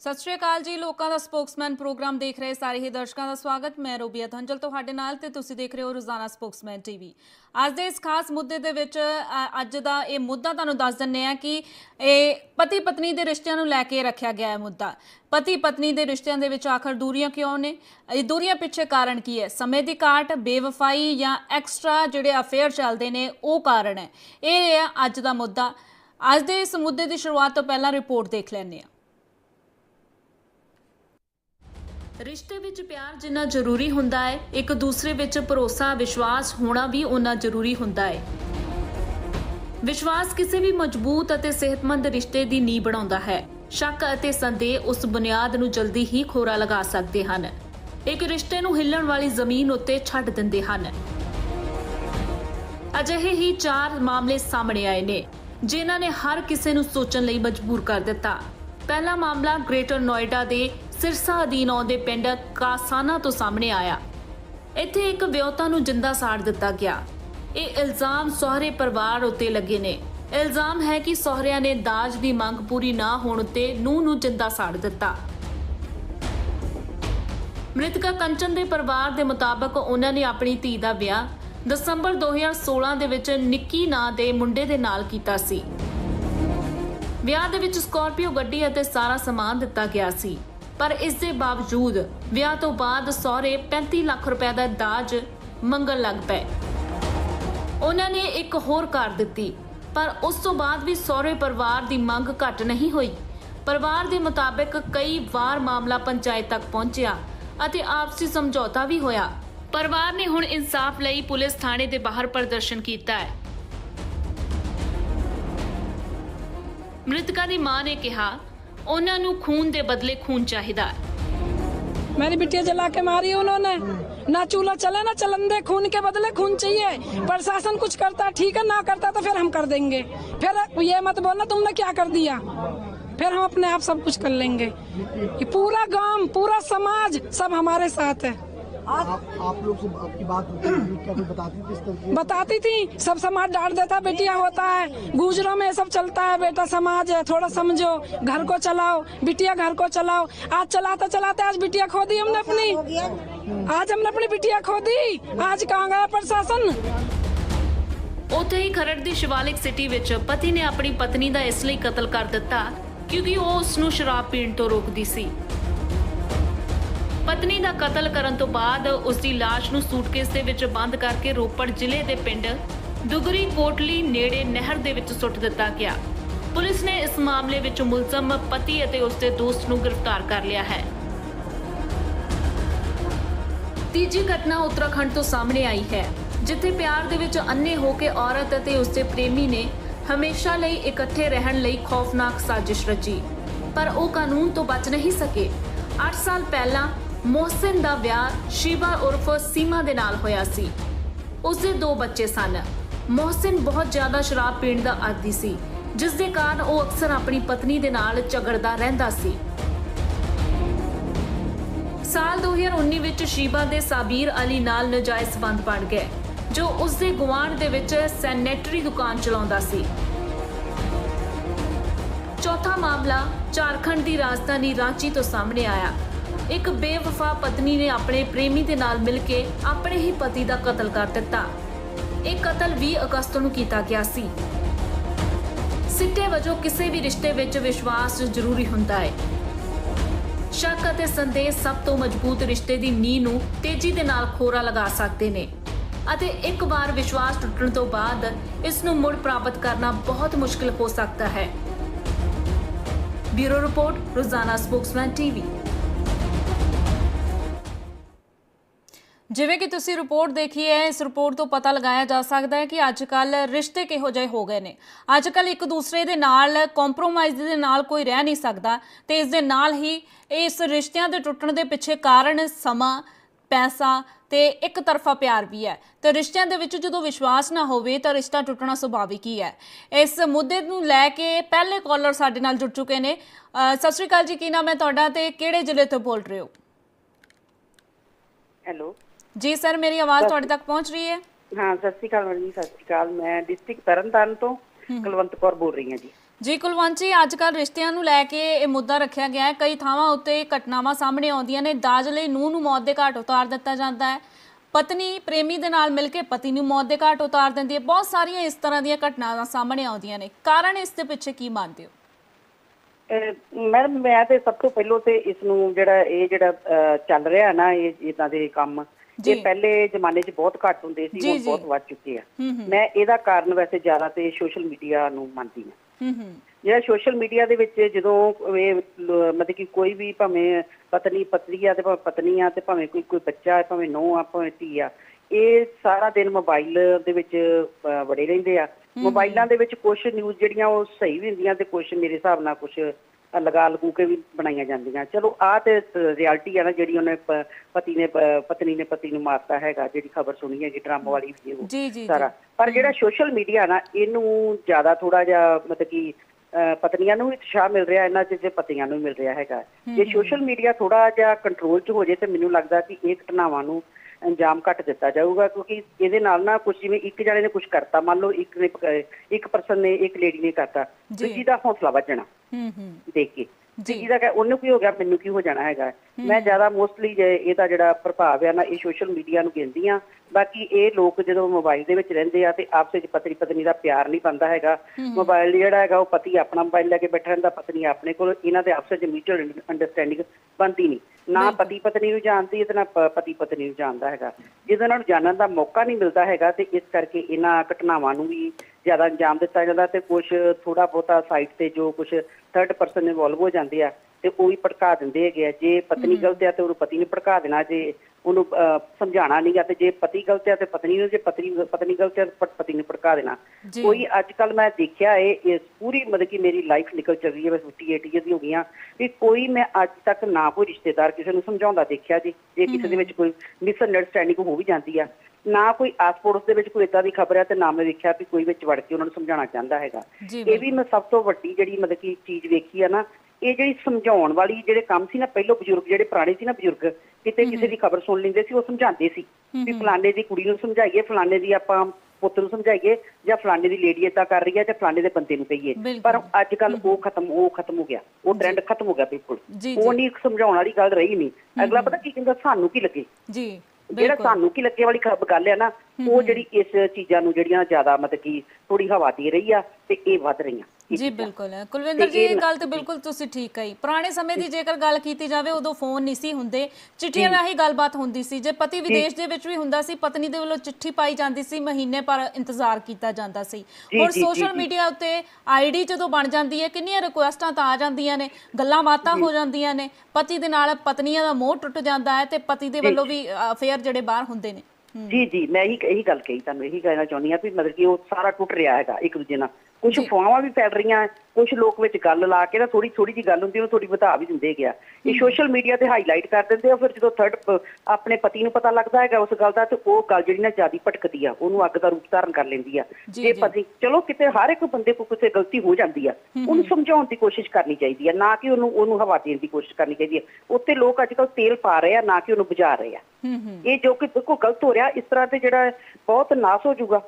ਸਤਿ ਸ਼੍ਰੀ ਅਕਾਲ ਜੀ, ਲੋਕਾਂ ਦਾ ਸਪੋਕਸਮੈਨ ਪ੍ਰੋਗਰਾਮ ਦੇਖ ਰਹੇ ਸਾਰੇ ਹੀ ਦਰਸ਼ਕਾਂ ਦਾ ਸਵਾਗਤ। ਮੈਂ ਰੋਬੀਆ ਧੰਜਲ ਤੁਹਾਡੇ ਨਾਲ ਤੇ ਤੁਸੀਂ ਦੇਖ ਰਹੇ ਹੋ ਰੋਜ਼ਾਨਾ ਸਪੋਕਸਮੈਨ ਟੀਵੀ। ਅੱਜ ਦੇ ਇਸ ਖਾਸ ਮੁੱਦੇ ਦੇ ਵਿੱਚ ਅੱਜ ਦਾ ਇਹ ਮੁੱਦਾ ਤੁਹਾਨੂੰ ਦੱਸ ਦਿੰਨੇ ਆ ਕਿ ਇਹ ਪਤੀ ਪਤਨੀ ਦੇ ਰਿਸ਼ਤਿਆਂ ਨੂੰ ਲੈ ਕੇ ਰੱਖਿਆ ਗਿਆ ਹੈ ਮੁੱਦਾ। ਪਤੀ ਪਤਨੀ ਦੇ ਰਿਸ਼ਤਿਆਂ ਦੇ ਵਿੱਚ ਆਖਰ ਦੂਰੀਆਂ ਕਿਉਂ ਨੇ? ਇਹ ਦੂਰੀਆਂ ਪਿੱਛੇ ਕਾਰਨ ਕੀ ਹੈ? ਸਮੇਂ ਦੀ ਘਾਟ, ਬੇਵਫਾਈ ਜਾਂ ਐਕਸਟਰਾ ਜਿਹੜੇ ਅਫੇਅਰ ਚੱਲਦੇ ਨੇ, ਉਹ ਕਾਰਨ ਹੈ। ਇਹ ਹੈ ਅੱਜ ਦਾ ਮੁੱਦਾ। ਅੱਜ ਦੇ ਇਸ ਮੁੱਦੇ ਦੀ ਸ਼ੁਰੂਆਤ ਤੋਂ ਪਹਿਲਾਂ ਰਿਪੋਰਟ ਦੇਖ ਲੈਂਦੇ ਹਾਂ। ਰਿਸ਼ਤੇ ਵਿੱਚ ਪਿਆਰ ਜਿੰਨਾ ਜ਼ਰੂਰੀ ਹੁੰਦਾ ਹੈ, ਇੱਕ ਦੂਸਰੇ ਵਿੱਚ ਭਰੋਸਾ, ਵਿਸ਼ਵਾਸ ਹੋਣਾ ਵੀ ਉਨਾ ਜ਼ਰੂਰੀ ਹੁੰਦਾ ਹੈ। ਵਿਸ਼ਵਾਸ ਕਿਸੇ ਵੀ ਮਜ਼ਬੂਤ ਅਤੇ ਸਿਹਤਮੰਦ ਰਿਸ਼ਤੇ ਦੀ ਨੀਂਹ ਬਣਾਉਂਦਾ ਹੈ। ਸ਼ੱਕ ਅਤੇ ਸੰਦੇਹ ਉਸ ਬੁਨਿਆਦ ਨੂੰ ਜਲਦੀ ਹੀ ਖੋਰਾ ਲਗਾ ਸਕਦੇ ਹਨ। ਇੱਕ ਰਿਸ਼ਤੇ ਨੂੰ ਹਿੱਲਣ ਵਾਲੀ ਜ਼ਮੀਨ ਉੱਤੇ ਛੱਡ ਦਿੰਦੇ ਹਨ। ਅਜਿਹੇ ਹੀ ਚਾਰ ਮਾਮਲੇ ਸਾਹਮਣੇ ਆਏ ਨੇ, ਜਿਨ੍ਹਾਂ ਨੇ ਹਰ ਕਿਸੇ ਨੂੰ ਸੋਚਣ ਲਈ ਮਜਬੂਰ ਕਰ ਦਿੱਤਾ। ਪਹਿਲਾ ਮਾਮਲਾ ਗ੍ਰੇਟਰ ਨੋਇਡਾ ਦੇ ਸਿਰਸਾ ਅਧੀਨ ਆਉਂਦੇ ਪਿੰਡ ਕਾਸਾਨਾ ਤੋਂ ਸਾਹਮਣੇ ਆਇਆ। ਇੱਥੇ ਇੱਕ ਵਿਆਹੁਤਾ ਨੂੰ ਜਿੰਦਾ ਸਾੜ ਦਿੱਤਾ ਗਿਆ। ਇਹ ਇਲਜ਼ਾਮ ਸਹੁਰੇ ਪਰਿਵਾਰ ਉੱਤੇ ਲੱਗੇ ਨੇ। ਇਲਜ਼ਾਮ ਹੈ ਕਿ ਸਹੁਰਿਆਂ ਨੇ ਦਾਜ ਦੀ ਮੰਗ ਪੂਰੀ ਨਾ ਹੋਣ ਉੱਤੇ ਨੂੰਹ ਨੂੰ ਜਿੰਦਾ ਸਾੜ ਦਿੱਤਾ। ਮ੍ਰਿਤਕਾ ਕੰਚਨ ਦੇ ਪਰਿਵਾਰ ਦੇ ਮੁਤਾਬਕ ਉਹਨਾਂ ਨੇ ਆਪਣੀ ਧੀ ਦਾ ਵਿਆਹ ਦਸੰਬਰ 2016 ਦੇ ਵਿੱਚ ਨਿੱਕੀ ਨਾਂ ਦੇ ਮੁੰਡੇ ਦੇ ਨਾਲ ਕੀਤਾ ਸੀ। ਵਿਆਹ ਦੇ ਵਿੱਚ ਸਕਾਰਪੀਓ ਗੱਡੀ ਅਤੇ ਸਾਰਾ ਸਮਾਨ ਦਿੱਤਾ ਗਿਆ ਸੀ। ਪਰ ਇਸ ਦੇ ਬਾਵਜੂਦ ਵਿਆਹ ਤੋਂ ਬਾਅਦ ਸਹੁਰੇ 35 ਲੱਖ ਰੁਪਏ ਦਾ ਦਾਜ ਮੰਗਣ ਲੱਗ ਪਏ। ਉਹਨਾਂ ਨੇ ਇੱਕ ਹੋਰ ਕਾਰ ਦਿੱਤੀ, ਪਰ ਉਸ ਤੋਂ ਬਾਅਦ ਵੀ ਸਹੁਰੇ ਪਰਿਵਾਰ ਦੀ ਮੰਗ ਘੱਟ ਨਹੀਂ ਹੋਈ। ਪਰਿਵਾਰ ਦੇ ਮੁਤਾਬਕ ਕਈ ਵਾਰ ਮਾਮਲਾ ਪੰਚਾਇਤ ਤੱਕ ਪਹੁੰਚਿਆ ਅਤੇ ਆਪਸੀ ਸਮਝੌਤਾ ਵੀ ਹੋਇਆ। ਪਰਿਵਾਰ ਨੇ ਹੁਣ ਇਨਸਾਫ ਲਈ ਪੁਲਿਸ ਥਾਣੇ ਦੇ ਬਾਹਰ ਪ੍ਰਦਰਸ਼ਨ ਕੀਤਾ ਹੈ। ਮ੍ਰਿਤਕਾ ਦੀ ਮਾਂ ਨੇ ਕਿਹਾ ਉਹਨਾਂ ਨੂੰ ਖੂਨ ਦੇ ਬਦਲੇ ਖੂਨ ਚਾਹੀਦਾ ਹੈ मेरी बिटिया जला के मारी उन्होंने ना चूल्हा चले ना चलन दे खून के बदले खून चाहिए प्रशासन कुछ करता ठीक है ना करता तो फिर हम कर देंगे फिर ये मत बोलना तुमने क्या कर दिया फिर हम अपने आप सब कुछ कर लेंगे ये पूरा गांव पूरा समाज सब हमारे साथ है आप आप लोग से आपकी बात होती है क्या कोई बताती थी इस तरह की बताती थी सब समाज डांट देता बेटिया होता है गुजरों में ये सब चलता है बेटा समाज है थोड़ा समझो घर को चलाओ बिटिया घर को चलाओ आज चलाते चलाते आज बिटिया खो दी हमने अपनी आज हमने अपनी बिटिया खो दी आज कहाँ गया प्रशासन ਉੱਥੇ ਹੀ ਖਰੜ ਦੀ ਸ਼ਿਵਾਲਿਕ ਸਿਟੀ ਵਿੱਚ ਪਤੀ ਨੇ ਆਪਣੀ ਪਤਨੀ ਦਾ ਇਸ ਲਈ ਕਤਲ ਕਰ ਦਿੱਤਾ ਕਿਉਂਕਿ ਉਹ ਉਸ ਨੂੰ ਸ਼ਰਾਬ ਪੀਣ ਤੋਂ ਰੋਕਦੀ ਸੀ ਪਤਨੀ ਦਾ ਕਤਲ ਕਰਨ ਤੋਂ ਬਾਅਦ ਉਸ ਦੀ ਲਾਸ਼ ਨੂੰ ਸੂਟਕੇਸ ਦੇ ਵਿੱਚ ਬੰਦ ਕਰਕੇ ਰੋਪੜ ਜ਼ਿਲ੍ਹੇ ਦੇ ਪਿੰਡ ਦੁਗਰੀ ਕੋਟਲੀ ਨੇੜੇ ਨਹਿਰ ਦੇ ਵਿੱਚ ਸੁੱਟ ਦਿੱਤਾ ਗਿਆ। ਪੁਲਿਸ ਨੇ ਇਸ ਮਾਮਲੇ ਵਿੱਚ ਮੁਲਜ਼ਮ, ਪਤੀ ਅਤੇ ਉਸ ਦੇ ਦੋਸਤ ਨੂੰ ਗ੍ਰਿਫਤਾਰ ਕਰ ਲਿਆ ਹੈ। ਤੀਜੀ ਘਟਨਾ ਉੱਤਰਾਖੰਡ ਤੋਂ ਸਾਹਮਣੇ ਆਈ ਹੈ, ਜਿੱਥੇ ਪਿਆਰ ਦੇ ਵਿੱਚ ਅੰਨੇ ਹੋ ਕੇ ਔਰਤ ਅਤੇ ਉਸਦੇ ਪ੍ਰੇਮੀ ਨੇ ਹਮੇਸ਼ਾ ਲਈ ਇਕੱਠੇ ਰਹਿਣ ਲਈ ਖੌਫਨਾਕ ਸਾਜ਼ਿਸ਼ ਰਚੀ। ਪਰ ਉਹ ਕਾਨੂੰਨ ਤੋਂ ਬਚ ਨਹੀਂ ਸਕੇ। 8 ਸਾਲ ਪਹਿਲਾਂ ਮੋਹਸਿਨ ਦਾ ਵਿਆਹ ਸ਼ੀਬਾ ਉਰਫ ਸੀਮਾ ਦੇ ਨਾਲ ਹੋਇਆ ਸੀ। ਉਸਦੇ ਦੋ ਬੱਚੇ ਸਨ। ਮੋਹਸਿਨ ਬਹੁਤ ਜ਼ਿਆਦਾ ਸ਼ਰਾਬ ਪੀਣ ਦਾ ਆਦੀ ਸੀ, ਜਿਸ ਦੇ ਕਾਰਨ ਉਹ ਅਕਸਰ ਆਪਣੀ ਪਤਨੀ ਦੇ ਨਾਲ ਝਗੜਦਾ ਰਹਿੰਦਾ ਸੀ। ਸਾਲ 2019 ਵਿੱਚ ਸ਼ੀਬਾ ਦੇ ਸਾਬੀਰ ਅਲੀ ਨਾਲ ਨਜਾਇਜ਼ ਸੰਬੰਧ ਬਣ ਗਏ, ਜੋ ਉਸ ਦੇ ਗੁਆਂਢ ਦੇ ਵਿੱਚ ਸੈਨੇਟਰੀ ਦੁਕਾਨ ਚਲਾਉਂਦਾ ਸੀ। ਚੌਥਾ ਮਾਮਲਾ ਝਾਰਖੰਡ ਦੀ ਰਾਜਧਾਨੀ ਰਾਂਚੀ ਤੋਂ ਸਾਹਮਣੇ ਆਇਆ। ਇੱਕ ਬੇਵਫਾ ਪਤਨੀ ਨੇ ਆਪਣੇ ਪ੍ਰੇਮੀ ਦੇ ਨਾਲ ਮਿਲ ਕੇ ਆਪਣੇ ਹੀ ਪਤੀ ਦਾ ਕਤਲ ਕਰ ਦਿੱਤਾ। ਇਹ ਕਤਲ 20 ਅਗਸਤ ਨੂੰ ਕੀਤਾ ਗਿਆ ਸੀ। ਸਿੱਟੇ ਵਜੋਂ ਕਿਸੇ ਵੀ ਰਿਸ਼ਤੇ ਵਿੱਚ ਵਿਸ਼ਵਾਸ ਜ਼ਰੂਰੀ ਹੁੰਦਾ ਹੈ। ਸ਼ੱਕ ਅਤੇ ਸੰਦੇਹ ਸਭ ਤੋਂ ਮਜ਼ਬੂਤ ਰਿਸ਼ਤੇ ਦੀ ਨੀਂਹ ਨੂੰ ਤੇਜ਼ੀ ਦੇ ਨਾਲ ਖੋਰਾ ਲਗਾ ਸਕਦੇ ਨੇ ਅਤੇ ਇੱਕ ਵਾਰ ਵਿਸ਼ਵਾਸ ਟੁੱਟਣ ਤੋਂ ਬਾਅਦ ਇਸ ਨੂੰ ਮੁੜ ਪ੍ਰਾਪਤ ਕਰਨਾ ਬਹੁਤ ਮੁਸ਼ਕਲ ਹੋ ਸਕਦਾ ਹੈ। Bureau report, Rozana Spokesman TV. ਜਿਵੇਂ ਕਿ ਤੁਸੀਂ ਰਿਪੋਰਟ ਦੇਖੀ ਹੈ, ਇਸ ਰਿਪੋਰਟ ਤੋਂ ਪਤਾ ਲਗਾਇਆ ਜਾ ਸਕਦਾ ਹੈ ਕਿ ਅੱਜ ਕੱਲ ਰਿਸ਼ਤੇ ਕਿਹੋ ਜਿਹੇ ਹੋ ਗਏ ਨੇ। ਅੱਜ ਕੱਲ ਇੱਕ ਦੂਸਰੇ ਦੇ ਨਾਲ ਕੰਪਰੋਮਾਈਜ਼ ਦੇ ਨਾਲ ਕੋਈ ਰਹਿ ਨਹੀਂ ਸਕਦਾ ਤੇ ਇਸ ਦੇ ਨਾਲ ਹੀ ਇਸ ਰਿਸ਼ਤਿਆਂ ਦੇ ਟੁੱਟਣ ਦੇ ਪਿੱਛੇ ਕਾਰਨ ਸਮਾਂ, ਪੈਸਾ ਤੇ ਇੱਕ ਤਰਫਾ ਪਿਆਰ ਵੀ ਹੈ। ਤੇ ਰਿਸ਼ਤਿਆਂ ਦੇ ਵਿੱਚ ਜਦੋਂ ਵਿਸ਼ਵਾਸ ਨਾ ਹੋਵੇ ਤਾਂ ਰਿਸ਼ਤਾ ਟੁੱਟਣਾ ਸੁਭਾਵਿਕ ਹੀ ਹੈ। ਇਸ ਮੁੱਦੇ ਨੂੰ ਲੈ ਕੇ ਪਹਿਲੇ ਕਾਲਰ ਸਾਡੇ ਨਾਲ ਜੁੜ ਚੁੱਕੇ ਨੇ। ਸਤਿ ਸ਼੍ਰੀ ਅਕਾਲ ਜੀ, ਕੀ ਨਾਮ ਹੈ ਤੁਹਾਡਾ ਤੇ ਕਿਹੜੇ ਜ਼ਿਲ੍ਹੇ ਤੋਂ ਬੋਲ ਰਹੇ ਹੋ? ਹੈਲੋ। ਜੀ ਸਰ ਮੇਰੀ ਆਵਾਜ਼ ਤੁਹਾਡੇ ਤੱਕ ਪਹੁੰਚ ਰਹੀ ਹੈ? ਹਾਂ ਸਤਿ ਸ਼੍ਰੀ ਅਕਾਲ ਮੈਡਮ ਜੀ ਸਤਿ ਸ਼੍ਰੀ ਅਕਾਲ। ਮੈਂ ਡਿਸਟ੍ਰਿਕਟ ਤਰਨਤਾਰਨ ਤੋਂ ਕੁਲਵੰਤ ਕੌਰ ਬੋਲ ਰਹੀ ਹਾਂ ਜੀ। ਜੀ ਕੁਲਵੰਚੀ ਅੱਜ ਕੱਲ ਰਿਸ਼ਤਿਆਂ ਨੂੰ ਲੈ ਕੇ ਇਹ ਮੁੱਦਾ ਰੱਖਿਆ ਗਿਆ ਹੈ। ਕਈ ਥਾਵਾਂ ਉੱਤੇ ਘਟਨਾਵਾਂ ਸਾਹਮਣੇ ਆਉਂਦੀਆਂ ਨੇ। ਦਾਜ ਲਈ ਨੂੰਹ ਨੂੰ ਮੌਤ ਦੇ ਘਾਟ ਉਤਾਰ ਦਿੱਤਾ ਜਾਂਦਾ ਹੈ। ਪਤਨੀ ਪ੍ਰੇਮੀ ਦੇ ਨਾਲ ਮਿਲ ਕੇ ਪਤੀ ਨੂੰ ਮੌਤ ਦੇ ਘਾਟ ਉਤਾਰ ਦਿੰਦੀ ਹੈ। ਬਹੁਤ ਸਾਰੀਆਂ ਇਸ ਤਰ੍ਹਾਂ ਦੀਆਂ ਘਟਨਾਵਾਂ ਸਾਹਮਣੇ ਆਉਂਦੀਆਂ ਨੇ। ਕਾਰਨ ਇਸ ਦੇ ਪਿੱਛੇ ਕੀ ਮੰਨਦੇ ਹੋ? ਮੈਡਮ ਮੈਂ ਤੇ ਸਭ ਤੋਂ ਪਹਿਲਾਂ ਤੇ ਇਸ ਨੂੰ ਜਿਹੜਾ ਇਹ ਜਿਹੜਾ ਚੱਲ ਰਿਹਾ ਨਾ ਇਹ ਇਦਾਂ ਦੇ ਕੰਮ ਜੀ। ਪਹਿਲੇ ਜ਼ਮਾਨੇ 'ਚ ਬਹੁਤ ਘੱਟ ਹੁੰਦੇ ਸੀ ਹੁਣ। ਬਹੁਤ ਵੱਧ ਚੁੱਕੇ ਆ। ਮੈਂ ਇਹਦਾ ਕਾਰਨ ਵੈਸੇ ਜ਼ਿਆਦਾ ਤੇ ਸੋਸ਼ਲ ਮੀਡੀਆ ਨੂੰ ਮੰਨਦੀ ਹਾਂ। ਜਿਹੜਾ ਸੋਸ਼ਲ ਮੀਡੀਆ ਦੇ ਵਿੱਚ ਜਦੋਂ ਇਹ ਮਤਲਬ ਕਿ ਕੋਈ ਵੀ ਭਾਵੇਂ ਪਤਨੀ ਪਤਨੀ ਆ ਤੇ ਭਾਵੇਂ ਪਤਨੀ ਆ ਤੇ ਭਾਵੇਂ ਕੋਈ ਕੋਈ ਬੱਚਾ ਹੈ ਭਾਵੇਂ ਨੂੰਹ ਆ ਭਾਵੇਂ ਧੀ ਆ ਇਹ ਸਾਰਾ ਦਿਨ ਮੋਬਾਈਲ ਦੇ ਵਿੱਚ ਵੜੇ ਰਹਿੰਦੇ ਆ। ਮੋਬਾਈਲਾਂ ਦੇ ਵਿੱਚ ਕੁਝ ਨਿਊਜ਼ ਜਿਹੜੀਆਂ ਉਹ ਸਹੀ ਵੀ ਹੁੰਦੀਆਂ ਤੇ ਕੁਝ ਮੇਰੇ ਹਿਸਾਬ ਨਾਲ ਕੁਝ ਲਗਾ ਲਗੂ ਕੇ ਵੀ ਬਣਾਈਆਂ ਜਾਂਦੀਆਂ। ਚਲੋ ਆਹ ਤੇ ਰਿਐਲਿਟੀ ਆ ਨਾ ਜਿਹੜੀ ਉਹਨੇ ਪਤੀ ਨੇ ਪਤਨੀ ਨੇ ਪਤੀ ਨੂੰ ਮਾਰਤਾ ਹੈਗਾ ਜਿਹੜੀ ਖਬਰ ਸੁਣੀ ਹੈਗੀ ਡਰਾਮਾ ਵਾਲੀ ਵੀ ਉਹ ਜੀ ਜੀ। ਸਾਰਾ। ਪਰ ਜਿਹੜਾ ਸੋਸ਼ਲ ਮੀਡੀਆ ਨਾ ਇਹਨੂੰ ਜ਼ਿਆਦਾ ਥੋੜਾ ਜਿਹਾ ਮਤਲਬ ਕਿ ਪਤਨੀਆਂ ਨੂੰ ਵੀ ਉਤਸ਼ਾਹ ਮਿਲ ਰਿਹਾ ਇਹਨਾਂ 'ਚ ਪਤੀਆਂ ਨੂੰ ਮਿਲ ਰਿਹਾ ਹੈਗਾ। ਜੇ ਸੋਸ਼ਲ ਮੀਡੀਆ ਥੋੜਾ ਜਿਹਾ ਕੰਟਰੋਲ 'ਚ ਹੋ ਜੇ ਤੇ ਮੈਨੂੰ ਲੱਗਦਾ ਕਿ ਇਹ ਘਟਨਾਵਾਂ ਨੂੰ ਅੰਜਾਮ ਘੱਟ ਦਿੱਤਾ ਜਾਊਗਾ ਕਿਉਂਕਿ ਇਹਦੇ ਨਾਲ ਨਾ ਕੁਝ ਜਿਵੇਂ ਇੱਕ ਜਣੇ ਨੇ ਕੁਝ ਕਰਤਾ ਮੰਨ ਲਓ ਇੱਕ ਨੇ ਇੱਕ ਪਰਸਨ ਨੇ ਇੱਕ ਲੇਡੀ ਨੇ ਕਰਤਾ ਜੀ। ਦੂਜੀ ਦਾ ਹੌਸਲਾ ਵੱਜਣਾ। ਹੂੰ ਹੂੰ। ਦੇਖ ਕੇ। ਜੀ। ਜਿਹਦਾ ਕਿ ਉਹਨੂੰ ਕੀ ਹੋ ਗਿਆ ਮੈਨੂੰ ਕੀ ਹੋ ਜਾਣਾ ਹੈਗਾ? ਮੈਂ ਜ਼ਿਆਦਾ ਮੋਸਟਲੀ ਇਹਦਾ ਜਿਹੜਾ ਪ੍ਰਭਾਵ ਹੈ ਨਾ ਇਹ ਸੋਸ਼ਲ ਮੀਡੀਆ ਨੂੰ ਕਹਿੰਦੀ ਆ ਬਾਕੀ ਇਹ ਲੋਕ ਜਦੋਂ ਮੋਬਾਈਲ ਦੇ ਵਿੱਚ ਰਹਿੰਦੇ ਆ ਤੇ ਆਪਸ ਵਿੱਚ ਪਤਨੀ ਪਤਨੀ ਦਾ ਪਿਆਰ ਨਹੀਂ ਬਣਦਾ ਹੈਗਾ। ਮੋਬਾਈਲ ਜਿਹੜਾ ਹੈਗਾ ਉਹ ਪਤੀ ਆਪਣਾ ਮੋਬਾਈਲ ਲੈ ਕੇ ਬੈਠਾ ਰਹਿੰਦਾ ਪਤਨੀ ਆਪਣੇ ਕੋਲ ਇਹਨਾਂ ਦੇ ਆਪਸ ਵਿੱਚ ਮਿਊਚੁਅਲ ਅੰਡਰਸਟੈਂਡਿੰਗ ਬਣਦੀ ਨਹੀਂ। ਨਾ ਪਤੀ ਪਤਨੀ ਨੂੰ ਜਾਣਦੀ ਹੈ ਤੇ ਨਾ ਪ- ਪਤੀ ਪਤਨੀ ਨੂੰ ਜਾਣਦਾ ਹੈਗਾ। ਜਦੋਂ ਇਹਨਾਂ ਨੂੰ ਜਾਣਨ ਦਾ ਮੌਕਾ ਨਹੀਂ ਮਿਲਦਾ ਹੈਗਾ ਤੇ ਇਸ ਕਰਕੇ ਇਹਨਾਂ ਘਟਨਾਵਾਂ ਨੂੰ ਵੀ ਜ਼ਿਆਦਾ ਅੰਜਾਮ ਦਿੱਤਾ ਜਾਂਦਾ ਤੇ ਕੁਝ ਥੋੜਾ ਬਹੁਤਾ ਸਾਈਟ ਤੇ ਜੋ ਕੁਝ ਥਰਡ ਪਰਸਨ ਇਨਵੋਲਵ ਹੋ ਜਾਂਦੇ ਆ ਤੇ ਉਹ ਵੀ ਭੜਕਾ ਦਿੰਦੇ ਹੈਗੇ ਆ। ਜੇ ਪਤਨੀ ਗਲਤ ਆ ਤੇ ਉਹਨੂੰ ਪਤੀ ਨੇ ਭੜਕਾ ਦੇਣਾ। ਜੇ ਉਹਨੂੰ ਅਹ, ਸਮਝਾਉਣਾ ਨਹੀਂਗਾ ਤੇ ਜੇ ਪਤੀ ਗਲਤ ਆ ਤੇ ਪਤਨੀ ਨੂੰ ਜੇ ਪਤਨੀ ਪਤਨੀ ਗਲਤ ਆ ਤੇ ਪਤੀ ਨੂੰ ਭੜਕਾ ਦੇਣਾ। ਕੋਈ ਅੱਜ ਕੱਲ ਮੈਂ ਦੇਖਿਆ ਇਹ ਇਸ ਪੂਰੀ ਮਤਲਬ ਕਿ ਮੇਰੀ ਲਾਈਫ ਨਿਕਲ ਚੱਲੀ ਹੈ। 50 80 ਈਅਰ ਦੀ ਹੋ ਗਈ ਹਾਂ ਵੀ ਕੋਈ ਮੈਂ ਅੱਜ ਤੱਕ ਨਾ ਕੋਈ ਰਿਸ਼ਤੇਦਾਰ ਕਿਸੇ ਨੂੰ ਸਮਝਾਉਂਦਾ ਦੇਖਿਆ ਜੀ। ਜੇ ਕਿਸੇ ਦੇ ਵਿੱਚ ਕੋਈ ਮਿਸਅੰਡਰਸਟੈਂਡਿੰਗ ਹੋ ਵੀ ਜਾਂਦੀ ਆ। ਨਾ ਕੋਈ ਆਸ ਪੜੋਸ ਦੇ ਵਿੱਚ ਕੋਈ ਇਦਾਂ ਦੀ ਖਬਰ ਹੈ ਤੇ ਨਾ ਮੈਂ ਵੇਖਿਆ ਵੀ ਕੋਈ ਵਿੱਚ ਵੜ ਕੇ ਉਹਨਾਂ ਨੂੰ ਸਮਝਾਉਣਾ ਚਾਹੁੰਦਾ ਹੈਗਾ। ਇਹ ਵੀ ਮੈਂ ਸਭ ਤੋਂ ਵੱਡੀ ਜਿਹੜੀ ਮਤਲਬ ਕਿ ਚੀਜ਼ ਵੇਖੀ ਆ ਨਾ ਇਹ ਜਿਹੜੀ ਸਮਝਾਉਣ ਵਾਲੀ ਜਿਹੜੇ ਕੰਮ ਸੀ ਨਾ ਪਹਿਲੋਂ ਬਜ਼ੁਰਗ ਜਿਹੜੇ ਪੁਰਾਣੇ ਸੀ ਨਾ ਬਜ਼ੁਰਗ ਕਿਤੇ ਕਿਸੇ ਦੀ ਖਬਰ ਸੁਣ ਲੈਂਦੇ ਸੀ ਉਹ ਸਮਝਾਉਂਦੇ ਸੀ ਵੀ ਫਲਾਣੇ ਦੀ ਕੁੜੀ ਨੂੰ ਸਮਝਾਈਏ ਫਲਾਣੇ ਦੀ ਆਪਾਂ ਪੁੱਤ ਨੂੰ ਸਮਝਾਈਏ ਜਾਂ ਫਲਾਣੇ ਦੀ ਲੇਡੀ ਏਦਾਂ ਕਰ ਰਹੀ ਹੈ ਤੇ ਫਲਾਣੇ ਦੇ ਬੰਦੇ ਨੂੰ ਕਹੀਏ। ਪਰ ਅੱਜ ਕੱਲ ਉਹ ਖਤਮ ਉਹ ਖਤਮ ਹੋ ਗਿਆ। ਉਹ ਟ੍ਰੈਂਡ ਖਤਮ ਹੋ ਗਿਆ ਬਿਲਕੁਲ। ਜੀ, ਉਹ ਨਹੀਂ ਸਮਝਾਉਣ ਵਾਲੀ ਗੱਲ ਰਹੀ ਨਹੀਂ। ਅਗਲਾ ਪਤਾ ਕੀ ਕਹਿੰਦਾ ਸਾਨੂੰ ਕੀ ਲੱਗੇ? ਜੀ ਜਿਹੜਾ ਸਾਨੂੰ ਕੀ ਲੱਗੇ ਵਾਲੀ ਖਬ ਗੱਲ ਹੈ ਨਾ ਉਹ ਜਿਹੜੀ ਇਸ ਚੀਜ਼ਾਂ ਨੂੰ ਜਿਹੜੀਆਂ ਜ਼ਿਆਦਾ ਮਤਲਬ ਕਿ ਥੋੜੀ ਹਵਾ ਦੇ ਰਹੀ ਆ ਤੇ ਇਹ ਵੱਧ ਰਹੀਆਂ। ਜੀ। ਬਿਲਕੁਲ। ਕੁਲਵਿੰਦਰ ਤੇ ਜੀ ਇਹ ਗੱਲ ਤੇ ਬਿਲਕੁਲ ਤੁਸੀਂ ਠੀਕ ਕਹੀ। ਪੁਰਾਣੇ ਸਮੇਂ ਦੀ ਜੇਕਰ ਗੱਲ ਕੀਤੀ ਜਾਵੇ ਉਦੋਂ ਫੋਨ ਨਹੀਂ ਸੀ ਹੁੰਦੇ। ਚਿੱਠੀਆਂ ਰਾਹੀਂ ਗੱਲਬਾਤ ਹੁੰਦੀ ਸੀ। ਜੇ ਪਤੀ ਵਿਦੇਸ਼ ਦੇ ਵਿੱਚ ਵੀ ਹੁੰਦਾ ਸੀ ਪਤਨੀ ਦੇ ਵੱਲੋਂ ਚਿੱਠੀ ਪਾਈ ਜਾਂਦੀ ਸੀ ਮਹੀਨੇ ਪਰ ਇੰਤਜ਼ਾਰ ਕੀਤਾ ਜਾਂਦਾ ਸੀ। ਜੀ, ਸੋਸ਼ਲ। ਮੀਡੀਆ ਉੱਤੇ ਆਈਡੀ ਜਦੋਂ ਬਣ ਜਾਂਦੀ ਹੈ ਕਿੰਨੀਆਂ ਰਿਕੁਐਸਟਾਂ ਤਾਂ ਆ ਜਾਂਦੀਆਂ ਨੇ ਗੱਲਾਂ ਬਾਤਾਂ ਹੋ ਜਾਂਦੀਆਂ ਨੇ। ਪਤੀ ਦੇ ਨਾਲ ਪਤਨੀਆਂ ਦਾ ਮੋਹ ਟੁੱਟ ਜਾਂਦਾ ਹੈ ਤੇ ਪਤੀ ਦੇ ਵੱਲੋਂ ਵੀ ਅਫੇਅਰ ਜਿਹੜੇ ਬਾਹਰ ਹੁੰਦੇ ਨੇ। ਜੀ ਜੀ, ਮੈਂ ਇਹੀ ਇਹੀ ਗੱਲ ਕਹੀ ਤੁਹਾਨੂੰ, ਇਹੀ ਕਹਿਣਾ ਚਾਹੁੰਦੀ ਆ ਵੀ ਮਤਲਬ ਕਿ ਉਹ ਸਾਰਾ ਟੁੱਟ ਰਿਹਾ ਹੈਗਾ ਇੱਕ ਦੂਜੇ ਨਾਲ। ਕੁਝ ਫੁਆਵਾਂ ਵੀ ਫੈਲ ਰਹੀਆਂ ਕੁਝ ਲੋਕ ਵਿੱਚ ਗੱਲ ਲਾ ਕੇ ਨਾ ਥੋੜੀ ਥੋੜੀ ਜੀ ਗੱਲ ਹੁੰਦੀ ਉਹਨੂੰ ਥੋੜੀ ਵਧਾ ਵੀ ਦਿੰਦੇ ਗਿਆ। ਇਹ ਸੋਸ਼ਲ ਮੀਡੀਆ ਤੇ ਹਾਈਲਾਈਟ ਕਰ ਦਿੰਦੇ ਆ ਫਿਰ ਜਦੋਂ ਥਰਡ ਆਪਣੇ ਪਤੀ ਨੂੰ ਪਤਾ ਲੱਗਦਾ ਹੈਗਾ ਉਸ ਗੱਲ ਦਾ ਤੇ ਉਹ ਗੱਲ ਜਿਹੜੀ ਨਾ ਜਿਆਦੀ ਭਟਕਦੀ ਆ ਉਹਨੂੰ ਅੱਗ ਦਾ ਰੂਪ ਧਾਰਨ ਕਰ ਲੈਂਦੀ ਆ। ਜੀ। ਪਤੀ ਚਲੋ ਕਿਤੇ ਹਰ ਇੱਕ ਬੰਦੇ ਕੋਲ ਕਿਸੇ ਗਲਤੀ ਹੋ ਜਾਂਦੀ ਆ ਉਹਨੂੰ ਸਮਝਾਉਣ ਦੀ ਕੋਸ਼ਿਸ਼ ਕਰਨੀ ਚਾਹੀਦੀ ਆ ਨਾ ਕਿ ਉਹਨੂੰ ਉਹਨੂੰ ਹਵਾ ਦੇਣ ਦੀ ਕੋਸ਼ਿਸ਼ ਕਰਨੀ ਚਾਹੀਦੀ ਆ। ਉੱਤੇ ਲੋਕ ਅੱਜ ਕੱਲ ਤੇਲ ਪਾ ਰਹੇ ਆ ਨਾ ਕਿ ਉਹਨੂੰ ਬੁਝਾ ਰਹੇ ਆ। ਇਹ ਜੋ ਕਿ ਬਿਲਕੁਲ ਗਲਤ ਹੋ ਰਿਹਾ ਇਸ ਤਰ੍ਹਾਂ ਤੇ ਜਿਹੜਾ ਬਹੁਤ ਨਾਸ ਹੋ ਜਾਊਗਾ।